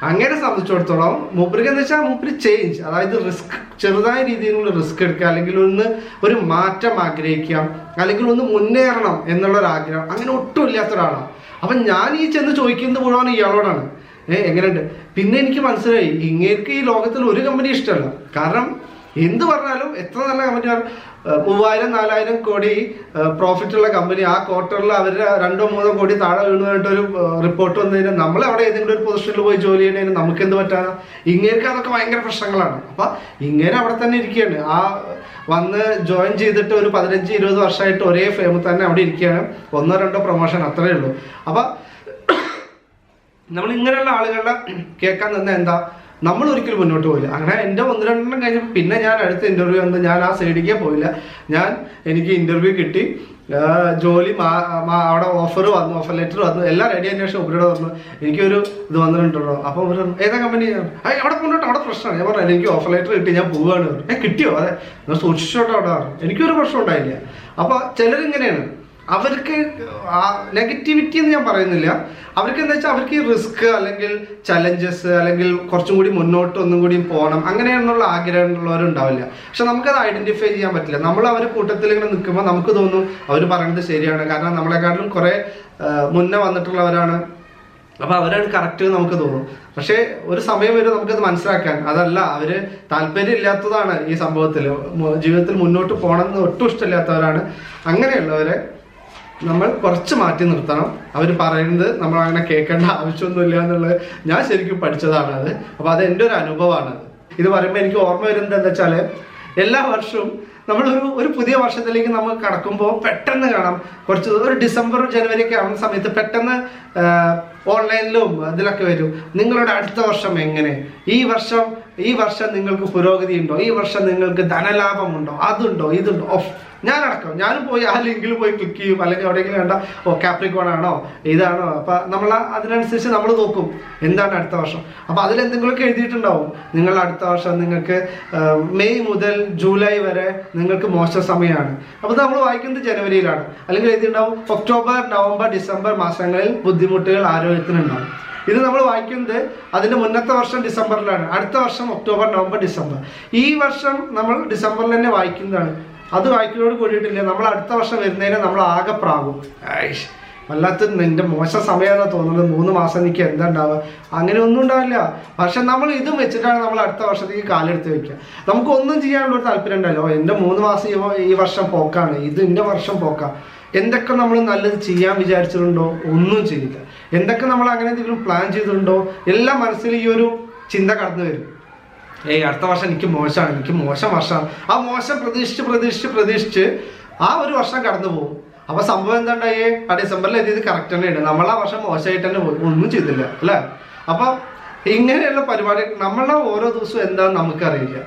അങ്ങനെ സംബന്ധിച്ചിടത്തോളം മൂപ്പർക്ക് എന്ന് വെച്ചാൽ മൂപ്പര് ചേഞ്ച് അതായത് റിസ്ക് ചെറുതായ രീതിയിലുള്ള റിസ്ക് എടുക്കുക അല്ലെങ്കിൽ ഒന്ന് ഒരു മാറ്റം ആഗ്രഹിക്കുക അല്ലെങ്കിൽ ഒന്ന് മുന്നേറണം എന്നുള്ള ഒരു ആഗ്രഹം അങ്ങനെ ഒട്ടും ഇല്ലാത്ത ഒരാളാണ് അപ്പം ഞാൻ ഈ ചെന്ന് ചോദിക്കുന്നത് മുഴുവൻ ഇയാളോടാണ്. ഏഹ് എങ്ങനെയുണ്ട്? പിന്നെ എനിക്ക് മനസ്സിലായി ഇങ്ങേർക്ക് ഈ ലോകത്തിൽ ഒരു കമ്പനി ഇഷ്ടമല്ല കാരണം എന്ത് പറഞ്ഞാലും എത്ര നല്ല കമ്പനിയാണ് മൂവായിരം നാലായിരം കോടി പ്രോഫിറ്റ് ഉള്ള കമ്പനി ആ ക്വാർട്ടറിൽ അവർ രണ്ടോ മൂന്നോ കോടി താഴെ വീണുമായിട്ടൊരു റിപ്പോർട്ട് വന്നതിന് നമ്മൾ അവിടെ ഏതെങ്കിലും ഒരു പൊസിഷനിൽ പോയി ജോലി ചെയ്യണേന് നമുക്ക് എന്ത് പറ്റാ ഇങ്ങനെയൊക്കെ അതൊക്കെ ഭയങ്കര പ്രശ്നങ്ങളാണ്. അപ്പൊ ഇങ്ങനെ അവിടെ തന്നെ ഇരിക്കുകയാണ്. ആ വന്ന് ജോയിൻ ചെയ്തിട്ട് ഒരു പതിനഞ്ച് ഇരുപത് വർഷമായിട്ട് ഒരേ ഫേമിൽ തന്നെ അവിടെ ഇരിക്കുകയാണ്. ഒന്നോ രണ്ടോ പ്രൊമോഷൻ അത്രേ ഉള്ളൂ. അപ്പൊ നമ്മൾ ഇങ്ങനെയുള്ള ആളുകളുടെ കേൾക്കാൻ തന്നെ എന്താ? നമ്മൾ ഒരിക്കലും മുന്നോട്ട് പോയില്ല. അങ്ങനെ എന്റെ ഒന്ന് രണ്ടെണ്ണം കഴിഞ്ഞപ്പോൾ പിന്നെ ഞാൻ അടുത്ത ഇന്റർവ്യൂ വന്ന് ഞാൻ ആ സൈഡിലേക്ക് പോയില്ല. ഞാൻ എനിക്ക് ഇന്റർവ്യൂ കിട്ടി. ജോലി അവിടെ ഓഫർ വന്നു ഓഫർ ലെറ്റർ വന്നു എല്ലാം റെഡി ആയതിനു ശേഷം ഉപരിയുടെ വന്നു. എനിക്കൊരു ഇത് വന്നിട്ടുണ്ടോ അപ്പോൾ പറഞ്ഞു, ഏതാ കമ്പനി അവിടെ കൊണ്ടോട്ടെ അവിടെ പ്രശ്നമാണ്. ഞാൻ പറഞ്ഞു എനിക്ക് ഓഫർ ലെറ്റർ കിട്ടി ഞാൻ പോവുകയാണ്. ഏ കിട്ടിയോ? അതെ. സൂക്ഷിച്ചോട്ടെ അവിടെ. എനിക്കൊരു പ്രശ്നം ഉണ്ടായില്ല. അപ്പോൾ ചിലരിങ്ങനെയാണ്. അവർക്ക് നെഗറ്റിവിറ്റി എന്ന് ഞാൻ പറയുന്നില്ല. അവർക്ക് എന്താ വെച്ചാൽ അവർക്ക് ഈ റിസ്ക് അല്ലെങ്കിൽ ചലഞ്ചസ് അല്ലെങ്കിൽ കുറച്ചും കൂടി മുന്നോട്ട് ഒന്നും കൂടി പോകണം. അങ്ങനെയാണെന്നുള്ള ആഗ്രഹമുള്ളവരുണ്ടാവില്ല പക്ഷെ നമുക്കത് ഐഡന്റിഫൈ ചെയ്യാൻ പറ്റില്ല. നമ്മൾ അവർ കൂട്ടത്തിൽ ഇങ്ങനെ നിൽക്കുമ്പോൾ നമുക്ക് തോന്നും അവർ പറയുന്നത് ശരിയാണ്. കാരണം നമ്മളെക്കാട്ടിലും കുറെ മുന്നേ വന്നിട്ടുള്ളവരാണ്. അപ്പൊ അവരാണ് കറക്റ്റ് നമുക്ക് തോന്നും. പക്ഷേ ഒരു സമയം വരും നമുക്കത് മനസ്സിലാക്കാൻ അതല്ല അവർ താല്പര്യം ഇല്ലാത്തതാണ് ഈ സംഭവത്തിൽ ജീവിതത്തിൽ മുന്നോട്ട് പോകണം എന്ന് ഒട്ടും ഇഷ്ടമില്ലാത്തവരാണ്. അങ്ങനെയുള്ളവരെ നമ്മൾ കുറച്ച് മാറ്റി നിർത്തണം. അവർ പറയുന്നത് നമ്മൾ അങ്ങനെ കേൾക്കേണ്ട ആവശ്യമൊന്നുമില്ല എന്നുള്ളത് ഞാൻ ശരിക്കും പഠിച്ചതാണ് അത്. അപ്പോൾ അത് എന്റെ ഒരു അനുഭവമാണ് ഇത് പറയുമ്പോൾ എനിക്ക് ഓർമ്മ വരുന്നത് എന്താ വെച്ചാൽ എല്ലാ വർഷവും നമ്മളൊരു ഒരു പുതിയ വർഷത്തിലേക്ക് നമ്മൾ കടക്കുമ്പോൾ പെട്ടെന്ന് കാണാം കുറച്ച് ഒരു ഡിസംബർ ജനുവരി ഒക്കെ ആവുന്ന സമയത്ത് പെട്ടെന്ന് ഓൺലൈനിലും ഇതിലൊക്കെ വരും. നിങ്ങളുടെ അടുത്ത വർഷം എങ്ങനെ? ഈ വർഷം ഈ വർഷം നിങ്ങൾക്ക് പുരോഗതി ഉണ്ടോ? ഈ വർഷം നിങ്ങൾക്ക് ധനലാഭമുണ്ടോ? അതുണ്ടോ? ഇതുണ്ടോ? ഓഫ്. ഞാൻ അടക്കം ഞാനും പോയി ആ ലിങ്കിൽ പോയി ക്ലിക്ക് ചെയ്യും. അല്ലെങ്കിൽ എവിടെയെങ്കിലും വേണ്ട ഓ കാപ്രിക്കോൺ ആണോ? ഇതാണോ? അപ്പൊ നമ്മൾ അതിനനുസരിച്ച് നമ്മൾ നോക്കും. എന്താണ് അടുത്ത വർഷം? അപ്പൊ അതിൽ എന്തെങ്കിലുമൊക്കെ എഴുതിയിട്ടുണ്ടാവും. നിങ്ങൾ അടുത്ത വർഷം നിങ്ങൾക്ക് മെയ് മുതൽ ജൂലൈ വരെ നിങ്ങൾക്ക് മോശം സമയമാണ് അപ്പൊ നമ്മൾ വായിക്കുന്നത് ജനുവരിയിലാണ്. അല്ലെങ്കിൽ എഴുതിയിട്ടുണ്ടാവും ഒക്ടോബർ നവംബർ ഡിസംബർ മാസങ്ങളിൽ ബുദ്ധിമുട്ടുകൾ ആരോഗ്യത്തിനുണ്ടാവും ഇത് നമ്മൾ വായിക്കുന്നത് അതിന്റെ മുന്നത്തെ വർഷം ഡിസംബറിലാണ്. അടുത്ത വർഷം ഒക്ടോബർ നവംബർ ഡിസംബർ. ഈ വർഷം നമ്മൾ ഡിസംബറിൽ തന്നെ വായിക്കുന്നതാണ്. അത് വായിക്കുന്നതോട് കൂടിയിട്ടില്ല നമ്മൾ അടുത്ത വർഷം വരുന്നതിനെ നമ്മൾ ആകെ ഐഷ്. വല്ലാത്ത എന്റെ മോശം സമയമാണെന്ന് തോന്നുന്നത് മൂന്ന് മാസം എനിക്ക് എന്താ ഉണ്ടാവുക അങ്ങനെ ഒന്നും ഉണ്ടാവില്ല. പക്ഷെ നമ്മൾ ഇതും വെച്ചിട്ടാണ് നമ്മൾ അടുത്ത വർഷത്തേക്ക് കാലെടുത്ത് വെക്കുക. നമുക്ക് ഒന്നും ചെയ്യാനുള്ള ഒരു താല്പര്യം ഉണ്ടല്ലോ എന്റെ മൂന്ന് മാസം ഈ വർഷം പോക്കാണ്. ഇത് എന്റെ വർഷം പോക്കാം. എന്തൊക്കെ നമ്മൾ നല്ലത് ചെയ്യാൻ വിചാരിച്ചിട്ടുണ്ടോ? ഒന്നും ചെയ്യില്ല എന്തൊക്കെ നമ്മൾ അങ്ങനെ എന്തെങ്കിലും പ്ലാൻ ചെയ്തിട്ടുണ്ടോ? എല്ലാം മനസ്സിൽ ഈ ഒരു ചിന്ത കടന്നു വരും. ഏയ് അടുത്ത വർഷം എനിക്ക് മോശമാണ്. എനിക്ക് മോശം വർഷമാണ്. ആ മോശം പ്രതീക്ഷിച്ച് പ്രതീക്ഷിച്ച് പ്രതീക്ഷിച്ച് ആ ഒരു വർഷം കടന്നു പോകും. അപ്പൊ സംഭവം എന്താണ്ടായി ആ ഡിസംബറിൽ എത്തിയത് കറക്റ്റ് തന്നെയാണ്. നമ്മൾ ആ വർഷം മോശമായിട്ട് തന്നെ ഒന്നും ചെയ്തില്ല അല്ലേ? അപ്പൊ ഇങ്ങനെയുള്ള പരിപാടി നമ്മളുടെ ഓരോ ദിവസവും എന്താന്ന് നമുക്കറിയില്ല.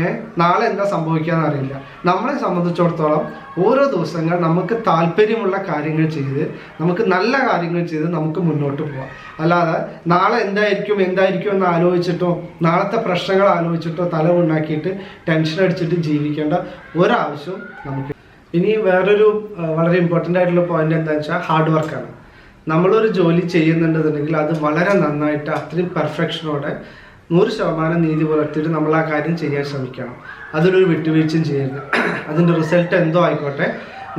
ഏഹ് നാളെ എന്താ സംഭവിക്കാന്ന് അറിയില്ല. നമ്മളെ സംബന്ധിച്ചിടത്തോളം ഓരോ ദിവസങ്ങൾ നമുക്ക് താല്പര്യമുള്ള കാര്യങ്ങൾ ചെയ്ത് നമുക്ക് നല്ല കാര്യങ്ങൾ ചെയ്ത് നമുക്ക് മുന്നോട്ട് പോവാം. അല്ലാതെ നാളെ എന്തായിരിക്കും എന്തായിരിക്കും എന്ന് ആലോചിച്ചിട്ടോ നാളത്തെ പ്രശ്നങ്ങൾ ആലോചിച്ചിട്ടോ തല ഉണ്ടാക്കിയിട്ട് ടെൻഷൻ അടിച്ചിട്ട് ജീവിക്കേണ്ട ഒരാവശ്യവും നമുക്ക് ഇനി വേറൊരു വളരെ ഇമ്പോർട്ടന്റ് ആയിട്ടുള്ള പോയിന്റ് എന്താ വെച്ചാൽ ഹാർഡ് വർക്കാണ് നമ്മളൊരു ജോലി ചെയ്യുന്നുണ്ടെന്നുണ്ടെങ്കിൽ അത് വളരെ നന്നായിട്ട് അത്രയും പെർഫെക്ഷനോടെ നൂറ് ശതമാനം നീതി പുലർത്തിയിട്ട് നമ്മൾ ആ കാര്യം ചെയ്യാൻ ശ്രമിക്കണം. അതിലൊരു വിട്ടുവീഴ്ചയും ചെയ്യരുത്. അതിന്റെ റിസൾട്ട് എന്തോ ആയിക്കോട്ടെ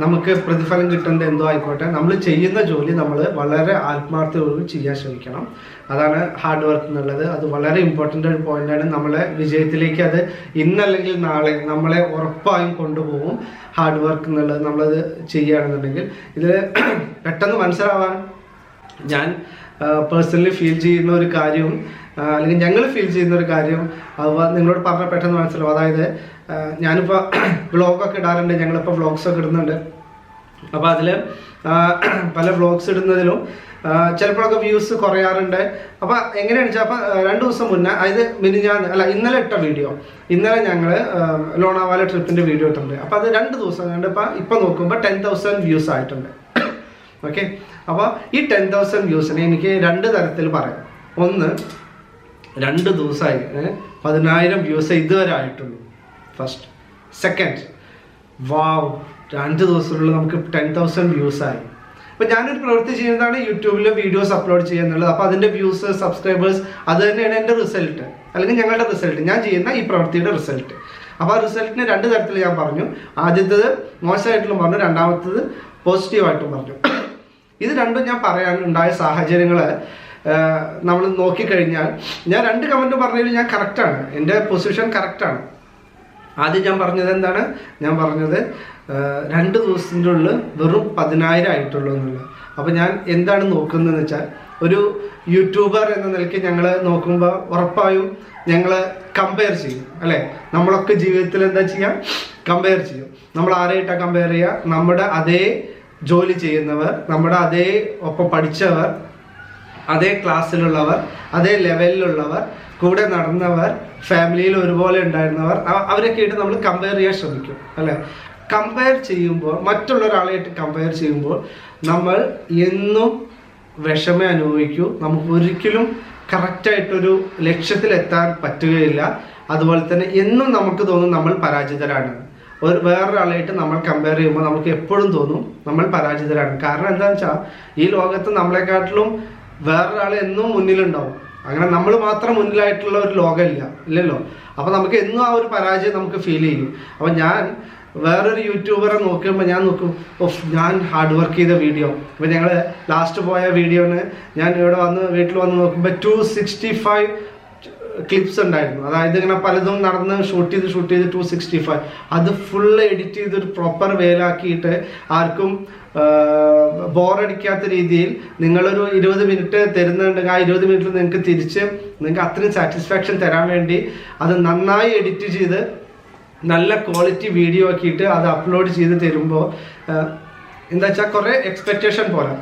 നമുക്ക് പ്രതിഫലം കിട്ടേണ്ട എന്തോ ആയിക്കോട്ടെ. നമ്മൾ ചെയ്യുന്ന ജോലി നമ്മൾ വളരെ ആത്മാർത്ഥതയോടുകൂടി ചെയ്യാൻ ശ്രമിക്കണം. അതാണ് ഹാർഡ് വർക്ക് എന്നുള്ളത്. അത് വളരെ ഇമ്പോർട്ടന്റ് ഒരു പോയിന്റാണ് നമ്മളെ വിജയത്തിലേക്ക് അത് ഇന്നല്ലെങ്കിൽ നാളെ നമ്മളെ ഉറപ്പായും കൊണ്ടുപോകും ഹാർഡ് വർക്ക് എന്നുള്ളത് നമ്മളത് ചെയ്യുകയാണെന്നുണ്ടെങ്കിൽ. ഇതിൽ പെട്ടെന്ന് മനസ്സിലാവാൻ ഞാൻ പേഴ്സണലി ഫീൽ ചെയ്യുന്ന ഒരു കാര്യവും അല്ലെങ്കിൽ ഞങ്ങൾ ഫീൽ ചെയ്യുന്ന ഒരു കാര്യം നിങ്ങളോട് പറഞ്ഞ പെട്ടെന്ന് മനസ്സിലാവും. അതായത് ഞാനിപ്പോൾ വ്ളോഗൊക്കെ ഇടാറുണ്ട്. ഞങ്ങളിപ്പോൾ വ്ളോഗ്സ് ഒക്കെ ഇടുന്നുണ്ട് അപ്പോൾ അതിൽ പല വ്ളോഗ്സ് ഇടുന്നതിലും ചിലപ്പോഴൊക്കെ വ്യൂസ് കുറയാറുണ്ട്. അപ്പോൾ എങ്ങനെയാണെന്ന് വെച്ചാൽ അപ്പോൾ രണ്ട് ദിവസം മുന്നേ അതായത് മിനിഞ്ഞാന്ന് അല്ല ഇന്നലെ ഇട്ട വീഡിയോ. ഇന്നലെ ഞങ്ങൾ ലോണാവാല ട്രിപ്പിന്റെ വീഡിയോ ഇട്ടിട്ടുണ്ട്. അപ്പോൾ അത് രണ്ട് ദിവസം കണ്ട് ഇപ്പോൾ ഇപ്പോൾ നോക്കുമ്പോൾ ടെൻ തൗസൻഡ് വ്യൂസ് ആയിട്ടുണ്ട്. ഓക്കെ അപ്പോൾ ഈ ടെൻ തൗസൻഡ് വ്യൂസിനെ എനിക്ക് രണ്ട് തരത്തിൽ പറയാം. ഒന്ന് രണ്ട് ദിവസമായി പതിനായിരം വ്യൂസ് ഇതുവരെ ആയിട്ടുള്ളൂ. ഫസ്റ്റ് സെക്കൻഡ് വാവ് രണ്ട് ദിവസത്തിനുള്ളിൽ നമുക്ക് ടെൻ തൗസൻഡ് വ്യൂസ് ആയി. അപ്പോൾ ഞാനൊരു പ്രവൃത്തി ചെയ്യുന്നതാണ് യൂട്യൂബിൽ വീഡിയോസ് അപ്ലോഡ് ചെയ്യുന്നുള്ളത്. അപ്പോൾ അതിന്റെ വ്യൂസ് സബ്സ്ക്രൈബേഴ്സ് അത് തന്നെയാണ് എന്റെ റിസൾട്ട് അല്ലെങ്കിൽ ഞങ്ങളുടെ റിസൾട്ട് ഞാൻ ചെയ്യുന്ന ഈ പ്രവൃത്തിയുടെ റിസൾട്ട് അപ്പോൾ ആ റിസൾട്ടിന് രണ്ട് തരത്തിൽ ഞാൻ പറഞ്ഞു. ആദ്യത്തേത് മോശമായിട്ടുള്ള പറഞ്ഞു. രണ്ടാമത്തത് പോസിറ്റീവായിട്ടും പറഞ്ഞു. ഇത് രണ്ടും ഞാൻ പറയാനുണ്ടായ സാഹചര്യങ്ങൾ നമ്മൾ നോക്കിക്കഴിഞ്ഞാൽ ഞാൻ രണ്ട് കമന്റ് പറഞ്ഞതിൽ ഞാൻ കറക്റ്റാണ് എന്റെ പൊസിഷൻ കറക്റ്റാണ് ആദ്യം ഞാൻ പറഞ്ഞത് എന്താണ്? ഞാൻ പറഞ്ഞത് രണ്ട് ദിവസത്തിന്റെ ഉള്ളിൽ വെറും പതിനായിരം ആയിട്ടുള്ളൂ എന്നുള്ളത്. അപ്പോൾ ഞാൻ എന്താണ് നോക്കുന്നതെന്ന് വെച്ചാൽ ഒരു യൂട്യൂബർ എന്ന നിലയ്ക്ക് ഞങ്ങൾ നോക്കുമ്പോൾ ഉറപ്പായും ഞങ്ങൾ കമ്പയർ ചെയ്യും അല്ലേ? നമ്മളൊക്കെ ജീവിതത്തിൽ എന്താ ചെയ്യാം? കമ്പയർ ചെയ്യും. നമ്മൾ ആരെയിട്ടാ കമ്പയർ ചെയ്യുക നമ്മുടെ അതേ ജോലി ചെയ്യുന്നവർ നമ്മുടെ അതേ ഒപ്പം പഠിച്ചവർ അതേ ക്ലാസ്സിലുള്ളവർ അതേ ലെവലിലുള്ളവർ കൂടെ നടന്നവർ ഫാമിലിയിൽ ഒരുപോലെ ഉണ്ടായിരുന്നവർ അവ- അവരൊക്കെ ആയിട്ട് നമ്മൾ കമ്പയർ ചെയ്യാൻ ശ്രമിക്കും അല്ലേ? കമ്പയർ ചെയ്യുമ്പോൾ മറ്റുള്ള ഒരാളായിട്ട് കമ്പയർ ചെയ്യുമ്പോൾ നമ്മൾ എന്നും വിഷമം അനുഭവിക്കൂ. നമുക്ക് ഒരിക്കലും കറക്റ്റായിട്ടൊരു ലക്ഷ്യത്തിലെത്താൻ പറ്റുകയില്ല. അതുപോലെ തന്നെ എന്നും നമുക്ക് തോന്നും നമ്മൾ പരാജിതരാണ്. ഒരു വേറൊരാളായിട്ട് നമ്മൾ കമ്പയർ ചെയ്യുമ്പോൾ നമുക്ക് എപ്പോഴും തോന്നും നമ്മൾ പരാജിതരാണ്. കാരണം എന്താണെന്ന് വെച്ചാൽ ഈ ലോകത്ത് നമ്മളെക്കാട്ടിലും വേറൊരാൾ എന്നും മുന്നിലുണ്ടാവും. അങ്ങനെ നമ്മൾ മാത്രം മുന്നിലായിട്ടുള്ള ഒരു ലോകമില്ല. ഇല്ലല്ലോ? അപ്പൊ നമുക്ക് എന്നും ആ ഒരു പരാജയം നമുക്ക് ഫീൽ ചെയ്യും. അപ്പൊ ഞാൻ വേറൊരു യൂട്യൂബറെ നോക്കുമ്പോൾ ഞാൻ നോക്കും ഓഫ് ഞാൻ ഹാർഡ് വർക്ക് ചെയ്ത വീഡിയോ ഇപ്പം ഞങ്ങൾ ലാസ്റ്റ് പോയ വീഡിയോന് ഞാൻ ഇവിടെ വന്ന് വീട്ടിൽ വന്ന് നോക്കുമ്പോൾ ടു സിക്സ്റ്റി ഫൈവ് ക്ലിപ്സ് ഉണ്ടായിരുന്നു. അതായത് ഇങ്ങനെ പലതും നടന്ന് ഷൂട്ട് ചെയ്ത് ഷൂട്ട് ചെയ്ത് ടു സിക്സ്റ്റി ഫൈവ് അത് ഫുള്ള് എഡിറ്റ് ചെയ്ത് ഒരു പ്രോപ്പർ വേലാക്കിയിട്ട് ആർക്കും ബോറടിക്കാത്ത രീതിയിൽ നിങ്ങളൊരു ഇരുപത് മിനിറ്റ് തരുന്നുണ്ടെങ്കിൽ ആ ഇരുപത് മിനിറ്റിൽ നിങ്ങൾക്ക് തിരിച്ച് നിങ്ങൾക്ക് അത്രയും സാറ്റിസ്ഫാക്ഷൻ തരാൻ വേണ്ടി അത് നന്നായി എഡിറ്റ് ചെയ്ത് നല്ല ക്വാളിറ്റി വീഡിയോ ആക്കിയിട്ട് അത് അപ്ലോഡ് ചെയ്ത് തരുമ്പോൾ എന്താ വെച്ചാൽ കുറേ എക്സ്പെക്റ്റേഷൻ പോലെ.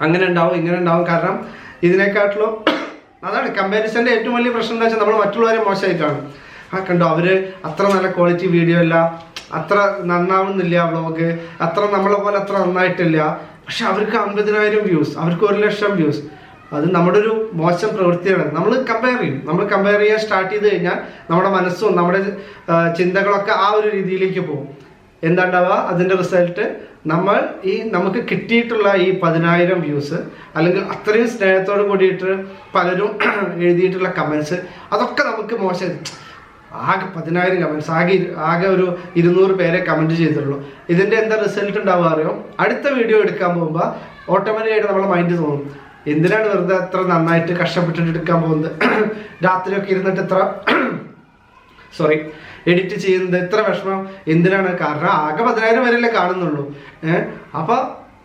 അങ്ങനെ ഉണ്ടാവും ഇങ്ങനെ ഉണ്ടാവും. കാരണം ഇതിനെക്കാട്ടിലും അതാണ് കമ്പാരിസന്റെ ഏറ്റവും വലിയ പ്രശ്നം എന്താ വെച്ചാൽ നമ്മൾ മറ്റുള്ളവരെ മോശമായിട്ടാണ്. ആ കണ്ടോ അവർ അത്ര നല്ല ക്വാളിറ്റി വീഡിയോ അല്ല അത്ര നന്നാവുന്നില്ല വ്ളോഗ്. അത്ര നമ്മളെ പോലെ അത്ര നന്നായിട്ടില്ല. പക്ഷെ അവർക്ക് അമ്പതിനായിരം വ്യൂസ് അവർക്ക് ഒരു ലക്ഷം വ്യൂസ്. അത് നമ്മുടെ ഒരു മോശം പ്രവൃത്തിയാണ്. നമ്മൾ കമ്പയർ ചെയ്യും. നമ്മൾ കമ്പയർ ചെയ്യാൻ സ്റ്റാർട്ട് ചെയ്ത് കഴിഞ്ഞാൽ നമ്മുടെ മനസ്സും നമ്മുടെ ചിന്തകളൊക്കെ ആ ഒരു രീതിയിലേക്ക് പോകും. എന്താണ്ടാവുക? അതിന്റെ റിസൾട്ട് നമ്മൾ ഈ നമുക്ക് കിട്ടിയിട്ടുള്ള ഈ പതിനായിരം വ്യൂസ് അല്ലെങ്കിൽ അത്രയും സ്നേഹത്തോട് കൂടിയിട്ട് പലരും എഴുതിയിട്ടുള്ള കമൻസ് അതൊക്കെ നമുക്ക് മോശം. ആകെ പതിനായിരം കമൻസ് ആകെ ആകെ ഒരു ഇരുന്നൂറ് പേരെ കമന്റ് ചെയ്തിട്ടുള്ളൂ. ഇതിന്റെ എന്താ റിസൾട്ട് ഉണ്ടാവുക അറിയോ? അടുത്ത വീഡിയോ എടുക്കാൻ പോകുമ്പോൾ ഓട്ടോമാറ്റിക്കായിട്ട് നമ്മളെ മൈൻഡ് തോന്നും. എന്തിനാണ് വെറുതെ അത്ര നന്നായിട്ട് കഷ്ടപ്പെട്ടിട്ട് എടുക്കാൻ പോകുന്നത്? രാത്രിയൊക്കെ ഇരുന്നിട്ട് ഇത്ര സോറി എഡിറ്റ് ചെയ്യുന്നത് എത്ര വിഷമം. എന്തിനാണ്? കാരണം ആകെ പതിനായിരം പേരല്ലേ കാണുന്നുള്ളൂ. ഏഹ്? അപ്പോൾ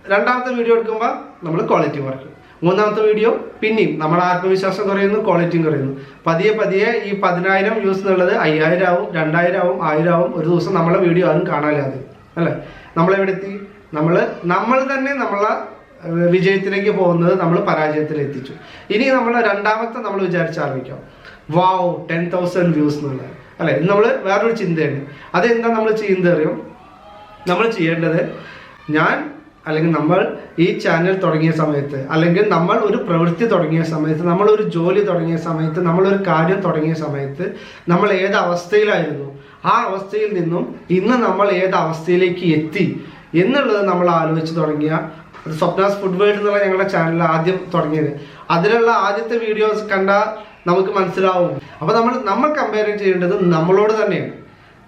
രണ്ടാമത്തെ വീഡിയോ എടുക്കുമ്പോൾ നമ്മൾ ക്വാളിറ്റി കുറയ്ക്കും മൂന്നാമത്തെ വീഡിയോ പിന്നെയും നമ്മുടെ ആത്മവിശ്വാസം കുറയുന്നു ക്വാളിറ്റിയും കുറയുന്നു പതിയെ പതിയെ ഈ പതിനായിരം വ്യൂസ് എന്നുള്ളത് അയ്യായിരം ആവും രണ്ടായിരം ആവും ആയിരം ആവും ഒരു ദിവസം നമ്മളെ വീഡിയോ ആരും കാണാനില്ലാതെ അല്ലേ? നമ്മളെവിടെ എത്തി? നമ്മൾ നമ്മൾ തന്നെ നമ്മളെ വിജയത്തിലേക്ക് പോകുന്നത് നമ്മൾ പരാജയത്തിൽ എത്തിച്ചു. ഇനി നമ്മൾ രണ്ടാമത്തെ നമ്മൾ വിചാരിച്ച് ആരംഭിക്കാം. വാവ് ടെൻ തൗസൻഡ് വ്യൂസ് എന്നുള്ളത്. അല്ലെ? ഇത് നമ്മൾ വേറൊരു ചിന്തയാണ്. അതെന്താ നമ്മൾ ചെയ്യുന്നത് അറിയും? നമ്മൾ ചെയ്യേണ്ടത് ഞാൻ അല്ലെങ്കിൽ നമ്മൾ ഈ ചാനൽ തുടങ്ങിയ സമയത്ത് അല്ലെങ്കിൽ നമ്മൾ ഒരു പ്രവൃത്തി തുടങ്ങിയ സമയത്ത് നമ്മൾ ഒരു ജോലി തുടങ്ങിയ സമയത്ത് നമ്മളൊരു കാര്യം തുടങ്ങിയ സമയത്ത് നമ്മൾ ഏത് അവസ്ഥയിലായിരുന്നു? ആ അവസ്ഥയിൽ നിന്നും ഇന്ന് നമ്മൾ ഏത് അവസ്ഥയിലേക്ക് എത്തി എന്നുള്ളത് നമ്മൾ ആലോചിച്ച് തുടങ്ങിയ സ്വപ്നാസ് ഫുഡ് വേൾഡ് എന്നുള്ള ഞങ്ങളുടെ ചാനൽ ആദ്യം തുടങ്ങിയത്. അതിലുള്ള ആദ്യത്തെ വീഡിയോസ് കണ്ടാൽ നമുക്ക് മനസ്സിലാവും. അപ്പൊ നമ്മൾ നമ്മൾ കമ്പയർ ചെയ്യേണ്ടത് നമ്മളോട് തന്നെയാണ്.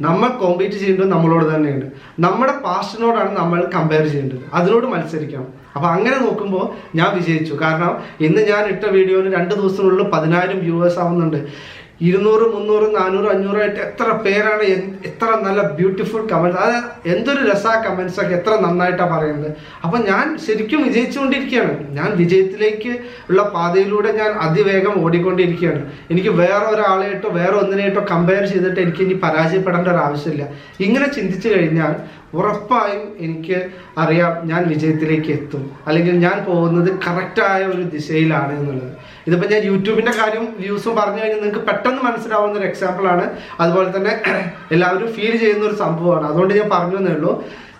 നമ്മൾ കോമ്പീറ്റ് ചെയ്യേണ്ടത് നമ്മളോട് തന്നെയാണ് നമ്മുടെ പാസ്റ്റിനോടാണ് നമ്മൾ കമ്പയർ ചെയ്യേണ്ടത്. അതിനോട് മത്സരിക്കണം. അപ്പോൾ അങ്ങനെ നോക്കുമ്പോൾ ഞാൻ വിജയിച്ചു. കാരണം ഇന്ന് ഞാൻ ഇട്ട വീഡിയോന് രണ്ട് ദിവസത്തിനുള്ളിൽ പതിനായിരം വ്യൂവേഴ്സ് ആവുന്നുണ്ട്. ഇരുന്നൂറ് മുന്നൂറ് നാനൂറ് അഞ്ഞൂറായിട്ട് എത്ര പേരാണ് എത്ര നല്ല ബ്യൂട്ടിഫുൾ കമൻസ് അത് എന്തൊരു രസാ കമൻസ് ഒക്കെ എത്ര നന്നായിട്ടാണ് പറയുന്നത്. അപ്പം ഞാൻ ശരിക്കും വിജയിച്ചുകൊണ്ടിരിക്കുകയാണ്. ഞാൻ വിജയത്തിലേക്ക് ഉള്ള പാതയിലൂടെ ഞാൻ അതിവേഗം ഓടിക്കൊണ്ടിരിക്കുകയാണ്. എനിക്ക് വേറെ ഒരാളെയിട്ടോ വേറെ ഒന്നിനെയിട്ടോ കമ്പയർ ചെയ്തിട്ട് എനിക്ക് ഇനി പരാജയപ്പെടേണ്ട ഒരു ആവശ്യമില്ല. ഇങ്ങനെ ചിന്തിച്ചു കഴിഞ്ഞാൽ ഉറപ്പായും എനിക്ക് അറിയാം ഞാൻ വിജയത്തിലേക്ക് എത്തും. അല്ലെങ്കിൽ ഞാൻ പോകുന്നത് കറക്റ്റായ ഒരു ദിശയിലാണ് എന്നുള്ളത്. ഇതിപ്പോൾ ഞാൻ യൂട്യൂബിന്റെ കാര്യം വ്യൂസും പറഞ്ഞു കഴിഞ്ഞാൽ നിങ്ങൾക്ക് പെട്ടെന്ന് മനസ്സിലാവുന്ന ഒരു എക്സാമ്പിളാണ് അതുപോലെ തന്നെ എല്ലാവരും ഫീൽ ചെയ്യുന്ന ഒരു സംഭവമാണ്. അതുകൊണ്ട് ഞാൻ പറഞ്ഞു എന്നേ ഉള്ളൂ.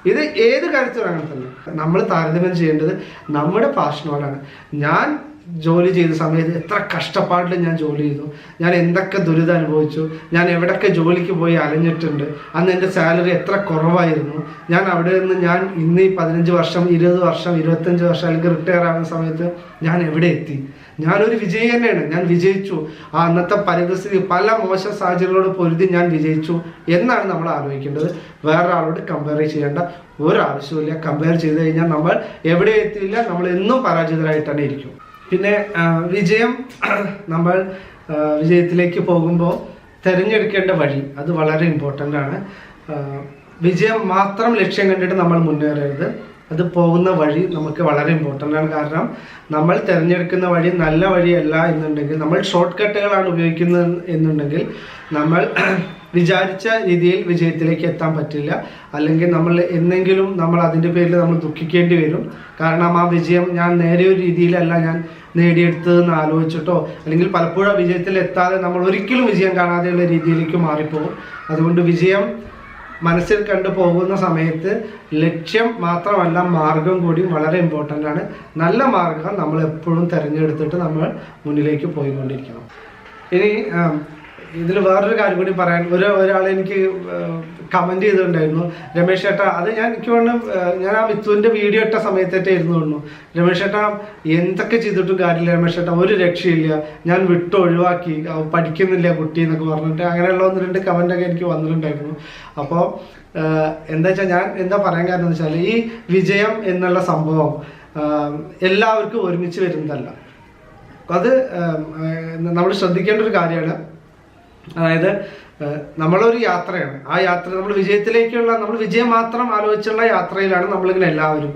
ഇത് ഏത് കാര്യത്തിലും തന്നെ. നമ്മൾ താരതമ്യം ചെയ്യേണ്ടത് നമ്മുടെ പാഷനോടാണ് ഞാൻ ജോലി ചെയ്ത സമയത്ത് എത്ര കഷ്ടപ്പാടിൽ ഞാൻ ജോലി ചെയ്തു. ഞാൻ എന്തൊക്കെ ദുരിതം അനുഭവിച്ചു. ഞാൻ എവിടൊക്കെ ജോലിക്ക് പോയി അലഞ്ഞിട്ടുണ്ട്. അന്ന് എന്റെ സാലറി എത്ര കുറവായിരുന്നു. ഞാൻ അവിടെ നിന്ന് ഞാൻ ഇന്ന് ഈ പതിനഞ്ച് വർഷം ഇരുപത് വർഷം ഇരുപത്തഞ്ച് വർഷം അല്ലെങ്കിൽ റിട്ടയർ ആകുന്ന സമയത്ത് ഞാൻ എവിടെ എത്തി? ഞാനൊരു വിജയി തന്നെയാണ്. ഞാൻ വിജയിച്ചു. ആ അന്നത്തെ പരിസ്ഥിതി പല മോശം സാഹചര്യങ്ങളോട് പൊരുതി ഞാൻ വിജയിച്ചു എന്നാണ് നമ്മൾ ആലോചിക്കേണ്ടത്. വേറൊരാളോട് കമ്പയർ ചെയ്യേണ്ട ഒരു ആവശ്യമില്ല കമ്പയർ ചെയ്ത് കഴിഞ്ഞാൽ നമ്മൾ എവിടെ എത്തിയില്ല നമ്മൾ എന്നും പരാജിതരായിട്ട് തന്നെ ഇരിക്കും. പിന്നെ വിജയം നമ്മൾ വിജയത്തിലേക്ക് പോകുമ്പോൾ തിരഞ്ഞെടുക്കേണ്ട വഴി അത് വളരെ ഇമ്പോർട്ടന്റ് ആണ്. വിജയം മാത്രം ലക്ഷ്യം കണ്ടിട്ട് നമ്മൾ മുന്നേറരുത്. അത് പോകുന്ന വഴി നമുക്ക് വളരെ ഇമ്പോർട്ടന്റ് ആണ്. കാരണം നമ്മൾ തിരഞ്ഞെടുക്കുന്ന വഴി നല്ല വഴിയല്ല എന്നുണ്ടെങ്കിൽ നമ്മൾ ഷോർട്ട് കട്ടുകളാണ് ഉപയോഗിക്കുന്നത് എന്നുണ്ടെങ്കിൽ നമ്മൾ വിചാരിച്ച രീതിയിൽ വിജയത്തിലേക്ക് എത്താൻ പറ്റില്ല. അല്ലെങ്കിൽ നമ്മൾ എന്നെങ്കിലും നമ്മൾ അതിന്റെ പേരിൽ നമ്മൾ ദുഃഖിക്കേണ്ടി വരും. കാരണം ആ വിജയം ഞാൻ നേരെ ഒരു രീതിയിലല്ല ഞാൻ നേടിയെടുത്തതെന്ന് ആലോചിച്ചിട്ടോ അല്ലെങ്കിൽ പലപ്പോഴും വിജയത്തിൽ എത്താതെ നമ്മൾ ഒരിക്കലും വിജയം കാണാതെയുള്ള രീതിയിലേക്ക് മാറിപ്പോകും. അതുകൊണ്ട് വിജയം മനസ്സിൽ കണ്ടു പോകുന്ന സമയത്ത് ലക്ഷ്യം മാത്രമല്ല മാർഗം കൂടി വളരെ ഇമ്പോർട്ടന്റ് ആണ്. നല്ല മാർഗം നമ്മൾ എപ്പോഴും തിരഞ്ഞെടുത്തിട്ട് നമ്മൾ മുന്നിലേക്ക് പോയിക്കൊണ്ടിരിക്കണം. ഇനി ഇതിൽ വേറൊരു കാര്യം കൂടി പറയാൻ ഒരു ഒരാൾ എനിക്ക് കമന്റ് ചെയ്തിട്ടുണ്ടായിരുന്നു. രമേശ് ചേട്ടാ അത് ഞാൻ എനിക്ക് വേണം ഞാൻ ആ മിത്തുവിന്റെ വീഡിയോ ഇട്ട സമയത്തേറ്റേ ഇരുന്നു തോന്നുന്നു. രമേശ് ചേട്ടാ എന്തൊക്കെ ചെയ്തിട്ടും കാര്യമില്ല രമേശ് ചേട്ടാ ഒരു രക്ഷയില്ല. ഞാൻ വിട്ട് ഒഴിവാക്കി പഠിക്കുന്നില്ല കുട്ടി എന്നൊക്കെ പറഞ്ഞിട്ട് അങ്ങനെയുള്ള ഒന്ന് രണ്ട് കമന്റ് ഒക്കെ എനിക്ക് വന്നിട്ടുണ്ടായിരുന്നു. അപ്പോൾ എന്താ വെച്ചാൽ ഞാൻ എന്താ പറയാൻ കാരണം എന്ന് വെച്ചാൽ ഈ വിജയം എന്നുള്ള സംഭവം എല്ലാവർക്കും ഒരുമിച്ച് വരുന്നതല്ല. അത് നമ്മൾ ശ്രദ്ധിക്കേണ്ട ഒരു കാര്യമാണ്. അതായത് നമ്മളൊരു യാത്രയാണ്. ആ യാത്ര നമ്മൾ വിജയത്തിലേക്കുള്ള നമ്മൾ വിജയം മാത്രം ആലോചിച്ചുള്ള യാത്രയിലാണ് നമ്മളിങ്ങനെ എല്ലാവരും.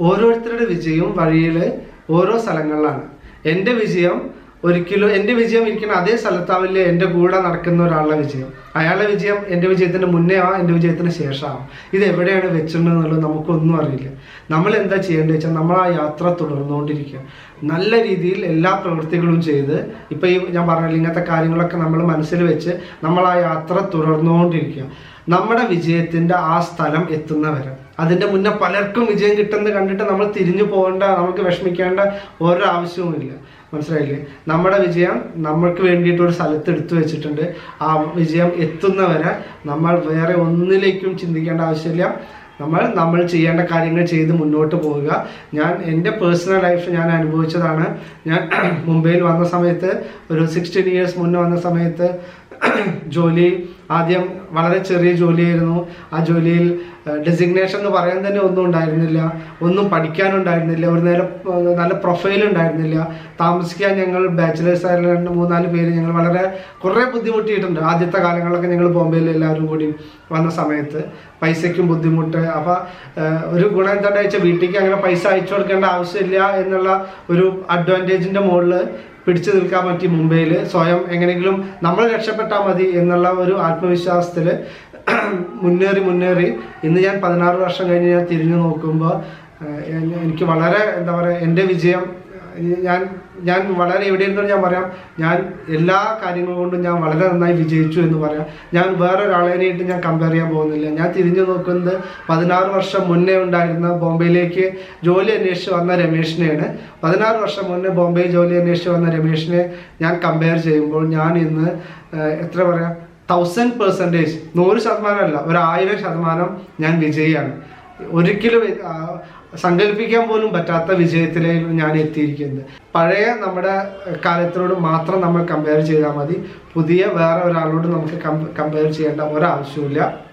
ഓരോരുത്തരുടെ വിജയവും വഴിയിൽ ഓരോ സ്ഥലങ്ങളിലാണ്. എന്റെ വിജയം ഒരിക്കലും എന്റെ വിജയം ഇരിക്കുന്ന അതേ സ്ഥലത്താവില്ല എന്റെ കൂടെ നടക്കുന്ന ഒരാളുടെ വിജയം. അയാളുടെ വിജയം എന്റെ വിജയത്തിന്റെ മുന്നേ ആവാം എന്റെ വിജയത്തിന് ശേഷമാവാം. ഇത് എവിടെയാണ് വെച്ചിട്ടുണ്ടെന്നുള്ളത് നമുക്കൊന്നും അറിയില്ല. നമ്മൾ എന്താ ചെയ്യേണ്ടത് വെച്ചാൽ നമ്മൾ ആ യാത്ര തുടർന്നുകൊണ്ടിരിക്കുക. നല്ല രീതിയിൽ എല്ലാ പ്രവൃത്തികളും ചെയ്ത് ഇപ്പോൾ ഈ ഞാൻ പറഞ്ഞില്ല ഇങ്ങനത്തെ കാര്യങ്ങളൊക്കെ നമ്മൾ മനസ്സിൽ വെച്ച് നമ്മൾ ആ യാത്ര തുടർന്നുകൊണ്ടിരിക്കുക. നമ്മുടെ വിജയത്തിന്റെ ആ സ്ഥലം എത്തുന്നവരെ. അതിന്റെ മുന്നേ പലർക്കും വിജയം കിട്ടുന്നത് കണ്ടിട്ട് നമ്മൾ തിരിഞ്ഞു പോകേണ്ട നമുക്ക് വിഷമിക്കേണ്ട ഒരാവശ്യവും ആവശ്യവുമില്ല മനസ്സിലായില്ലേ? നമ്മുടെ വിജയം നമ്മൾക്ക് വേണ്ടിയിട്ട് ഒരു സ്ഥലത്ത് എടുത്തു വെച്ചിട്ടുണ്ട്. ആ വിജയം എത്തുന്നവരെ നമ്മൾ വേറെ ഒന്നിലേക്കും ചിന്തിക്കേണ്ട ആവശ്യമില്ല. നമ്മൾ നമ്മൾ ചെയ്യേണ്ട കാര്യങ്ങൾ ചെയ്ത് മുന്നോട്ട് പോവുക. ഞാൻ എന്റെ പേഴ്സണൽ ലൈഫ് ഞാൻ അനുഭവിച്ചതാണ്. ഞാൻ മുംബൈയിൽ വന്ന സമയത്ത് ഒരു സിക്സ്റ്റീൻ ഇയേഴ്സ് മുന്നേ വന്ന സമയത്ത് ജോലി ആദ്യം വളരെ ചെറിയ ജോലിയായിരുന്നു. ആ ജോലിയിൽ ഡെസിഗ്നേഷൻ എന്ന് പറയാൻ തന്നെ ഒന്നും ഉണ്ടായിരുന്നില്ല. ഒന്നും പഠിക്കാനുണ്ടായിരുന്നില്ല. ഒരു നേരം നല്ല പ്രൊഫൈൽ ഉണ്ടായിരുന്നില്ല. താമസിക്കാൻ ഞങ്ങൾ ബാച്ചിലേഴ്സ് ആയിരുന്ന രണ്ട് മൂന്നാൽ പേര് ഞങ്ങൾ വളരെ കുറേ ബുദ്ധിമുട്ടിയിട്ടുണ്ട്. ആദ്യത്തെ കാലങ്ങളിലൊക്കെ ഞങ്ങൾ ബോംബെയിൽ എല്ലാവരും കൂടി വന്ന സമയത്ത് പൈസയ്ക്കും ബുദ്ധിമുട്ട്. അപ്പോൾ ഒരു ഗുണം എന്താണെന്ന് വെച്ചാൽ വീട്ടിലേക്ക് അങ്ങനെ പൈസ അയച്ചു കൊടുക്കേണ്ട ആവശ്യമില്ല എന്നുള്ള ഒരു അഡ്വാന്റേജിന്റെ മുകളിൽ പിടിച്ചു നിൽക്കാൻ പറ്റി മുംബൈയിൽ സ്വയം എങ്ങനെയെങ്കിലും നമ്മൾ രക്ഷപ്പെട്ടാൽ മതി എന്നുള്ള ഒരു ആത്മവിശ്വാസത്തിൽ മുന്നേറി മുന്നേറി ഇന്ന് ഞാൻ പതിനാറ് വർഷം കഴിഞ്ഞ് ഞാൻ തിരിഞ്ഞു നോക്കുമ്പോൾ എനിക്ക് വളരെ എന്താ പറയുക എന്റെ വിജയം ഞാൻ ഞാൻ വളരെ എവിടെ ഇരുന്നോ ഞാൻ പറയാം ഞാൻ എല്ലാ കാര്യങ്ങൾ കൊണ്ടും ഞാൻ വളരെ നന്നായി വിജയിച്ചു എന്ന് പറയാം. ഞാൻ വേറെ ഒരാളേനായിട്ട് ഞാൻ കമ്പയർ ചെയ്യാൻ പോകുന്നില്ല. ഞാൻ തിരിഞ്ഞു നോക്കുന്നത് പതിനാറ് വർഷം മുന്നേ ഉണ്ടായിരുന്ന ബോംബെയിലേക്ക് ജോലി അന്വേഷിച്ച് വന്ന രമേഷിനെയാണ് പതിനാറ് വർഷം മുന്നേ ബോംബെ ജോലി അന്വേഷിച്ച് വന്ന രമേഷിനെ ഞാൻ കമ്പയർ ചെയ്യുമ്പോൾ ഞാൻ ഇന്ന് എത്ര പറയാം തൗസൻഡ് പെർസെന്റേജ് നൂറ് ശതമാനമല്ല ഒരു ആയിരം ശതമാനം ഞാൻ വിജയിയാണ്. ഒരിക്കലും സങ്കല്പിക്കാൻ പോലും പറ്റാത്ത വിജയത്തിലേക്ക് ഞാൻ എത്തിയിരിക്കുന്നത്. പഴയ നമ്മുടെ കാലത്തിനോട് മാത്രം നമ്മൾ കമ്പയർ ചെയ്താൽ മതി. പുതിയ വേറെ ഒരാളോട് നമുക്ക് കമ്പയർ ചെയ്യേണ്ട ഒരാവശ്യമില്ല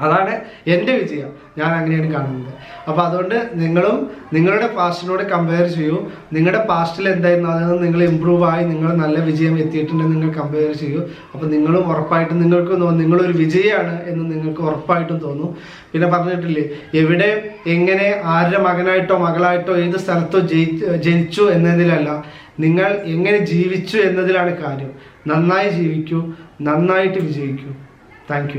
അതാണ് എന്റെ വിജയം. ഞാൻ അങ്ങനെയാണ് കാണുന്നത്. അപ്പോൾ അതുകൊണ്ട് നിങ്ങളും നിങ്ങളുടെ പാസ്റ്റിനോട് കമ്പയർ ചെയ്യൂ. നിങ്ങളുടെ പാസ്റ്റിൽ എന്തായിരുന്നു? അതായത് നിങ്ങൾ ഇമ്പ്രൂവ് ആയി നിങ്ങൾ നല്ല വിജയം എത്തിയിട്ടുണ്ടെന്ന് നിങ്ങൾ കമ്പയർ ചെയ്യൂ. അപ്പോൾ നിങ്ങളും ഉറപ്പായിട്ടും നിങ്ങൾക്ക് നിങ്ങളൊരു വിജയമാണ് എന്ന് നിങ്ങൾക്ക് ഉറപ്പായിട്ടും തോന്നും. പിന്നെ പറഞ്ഞിട്ടില്ലേ എവിടെ എങ്ങനെ ആരുടെ മകനായിട്ടോ മകളായിട്ടോ ഏത് സ്ഥലത്തോ ജനിച്ചു എന്നതിലല്ല നിങ്ങൾ എങ്ങനെ ജീവിച്ചു എന്നതിലാണ് കാര്യം. നന്നായി ജീവിക്കൂ നന്നായിട്ട് വിജയിക്കൂ. താങ്ക്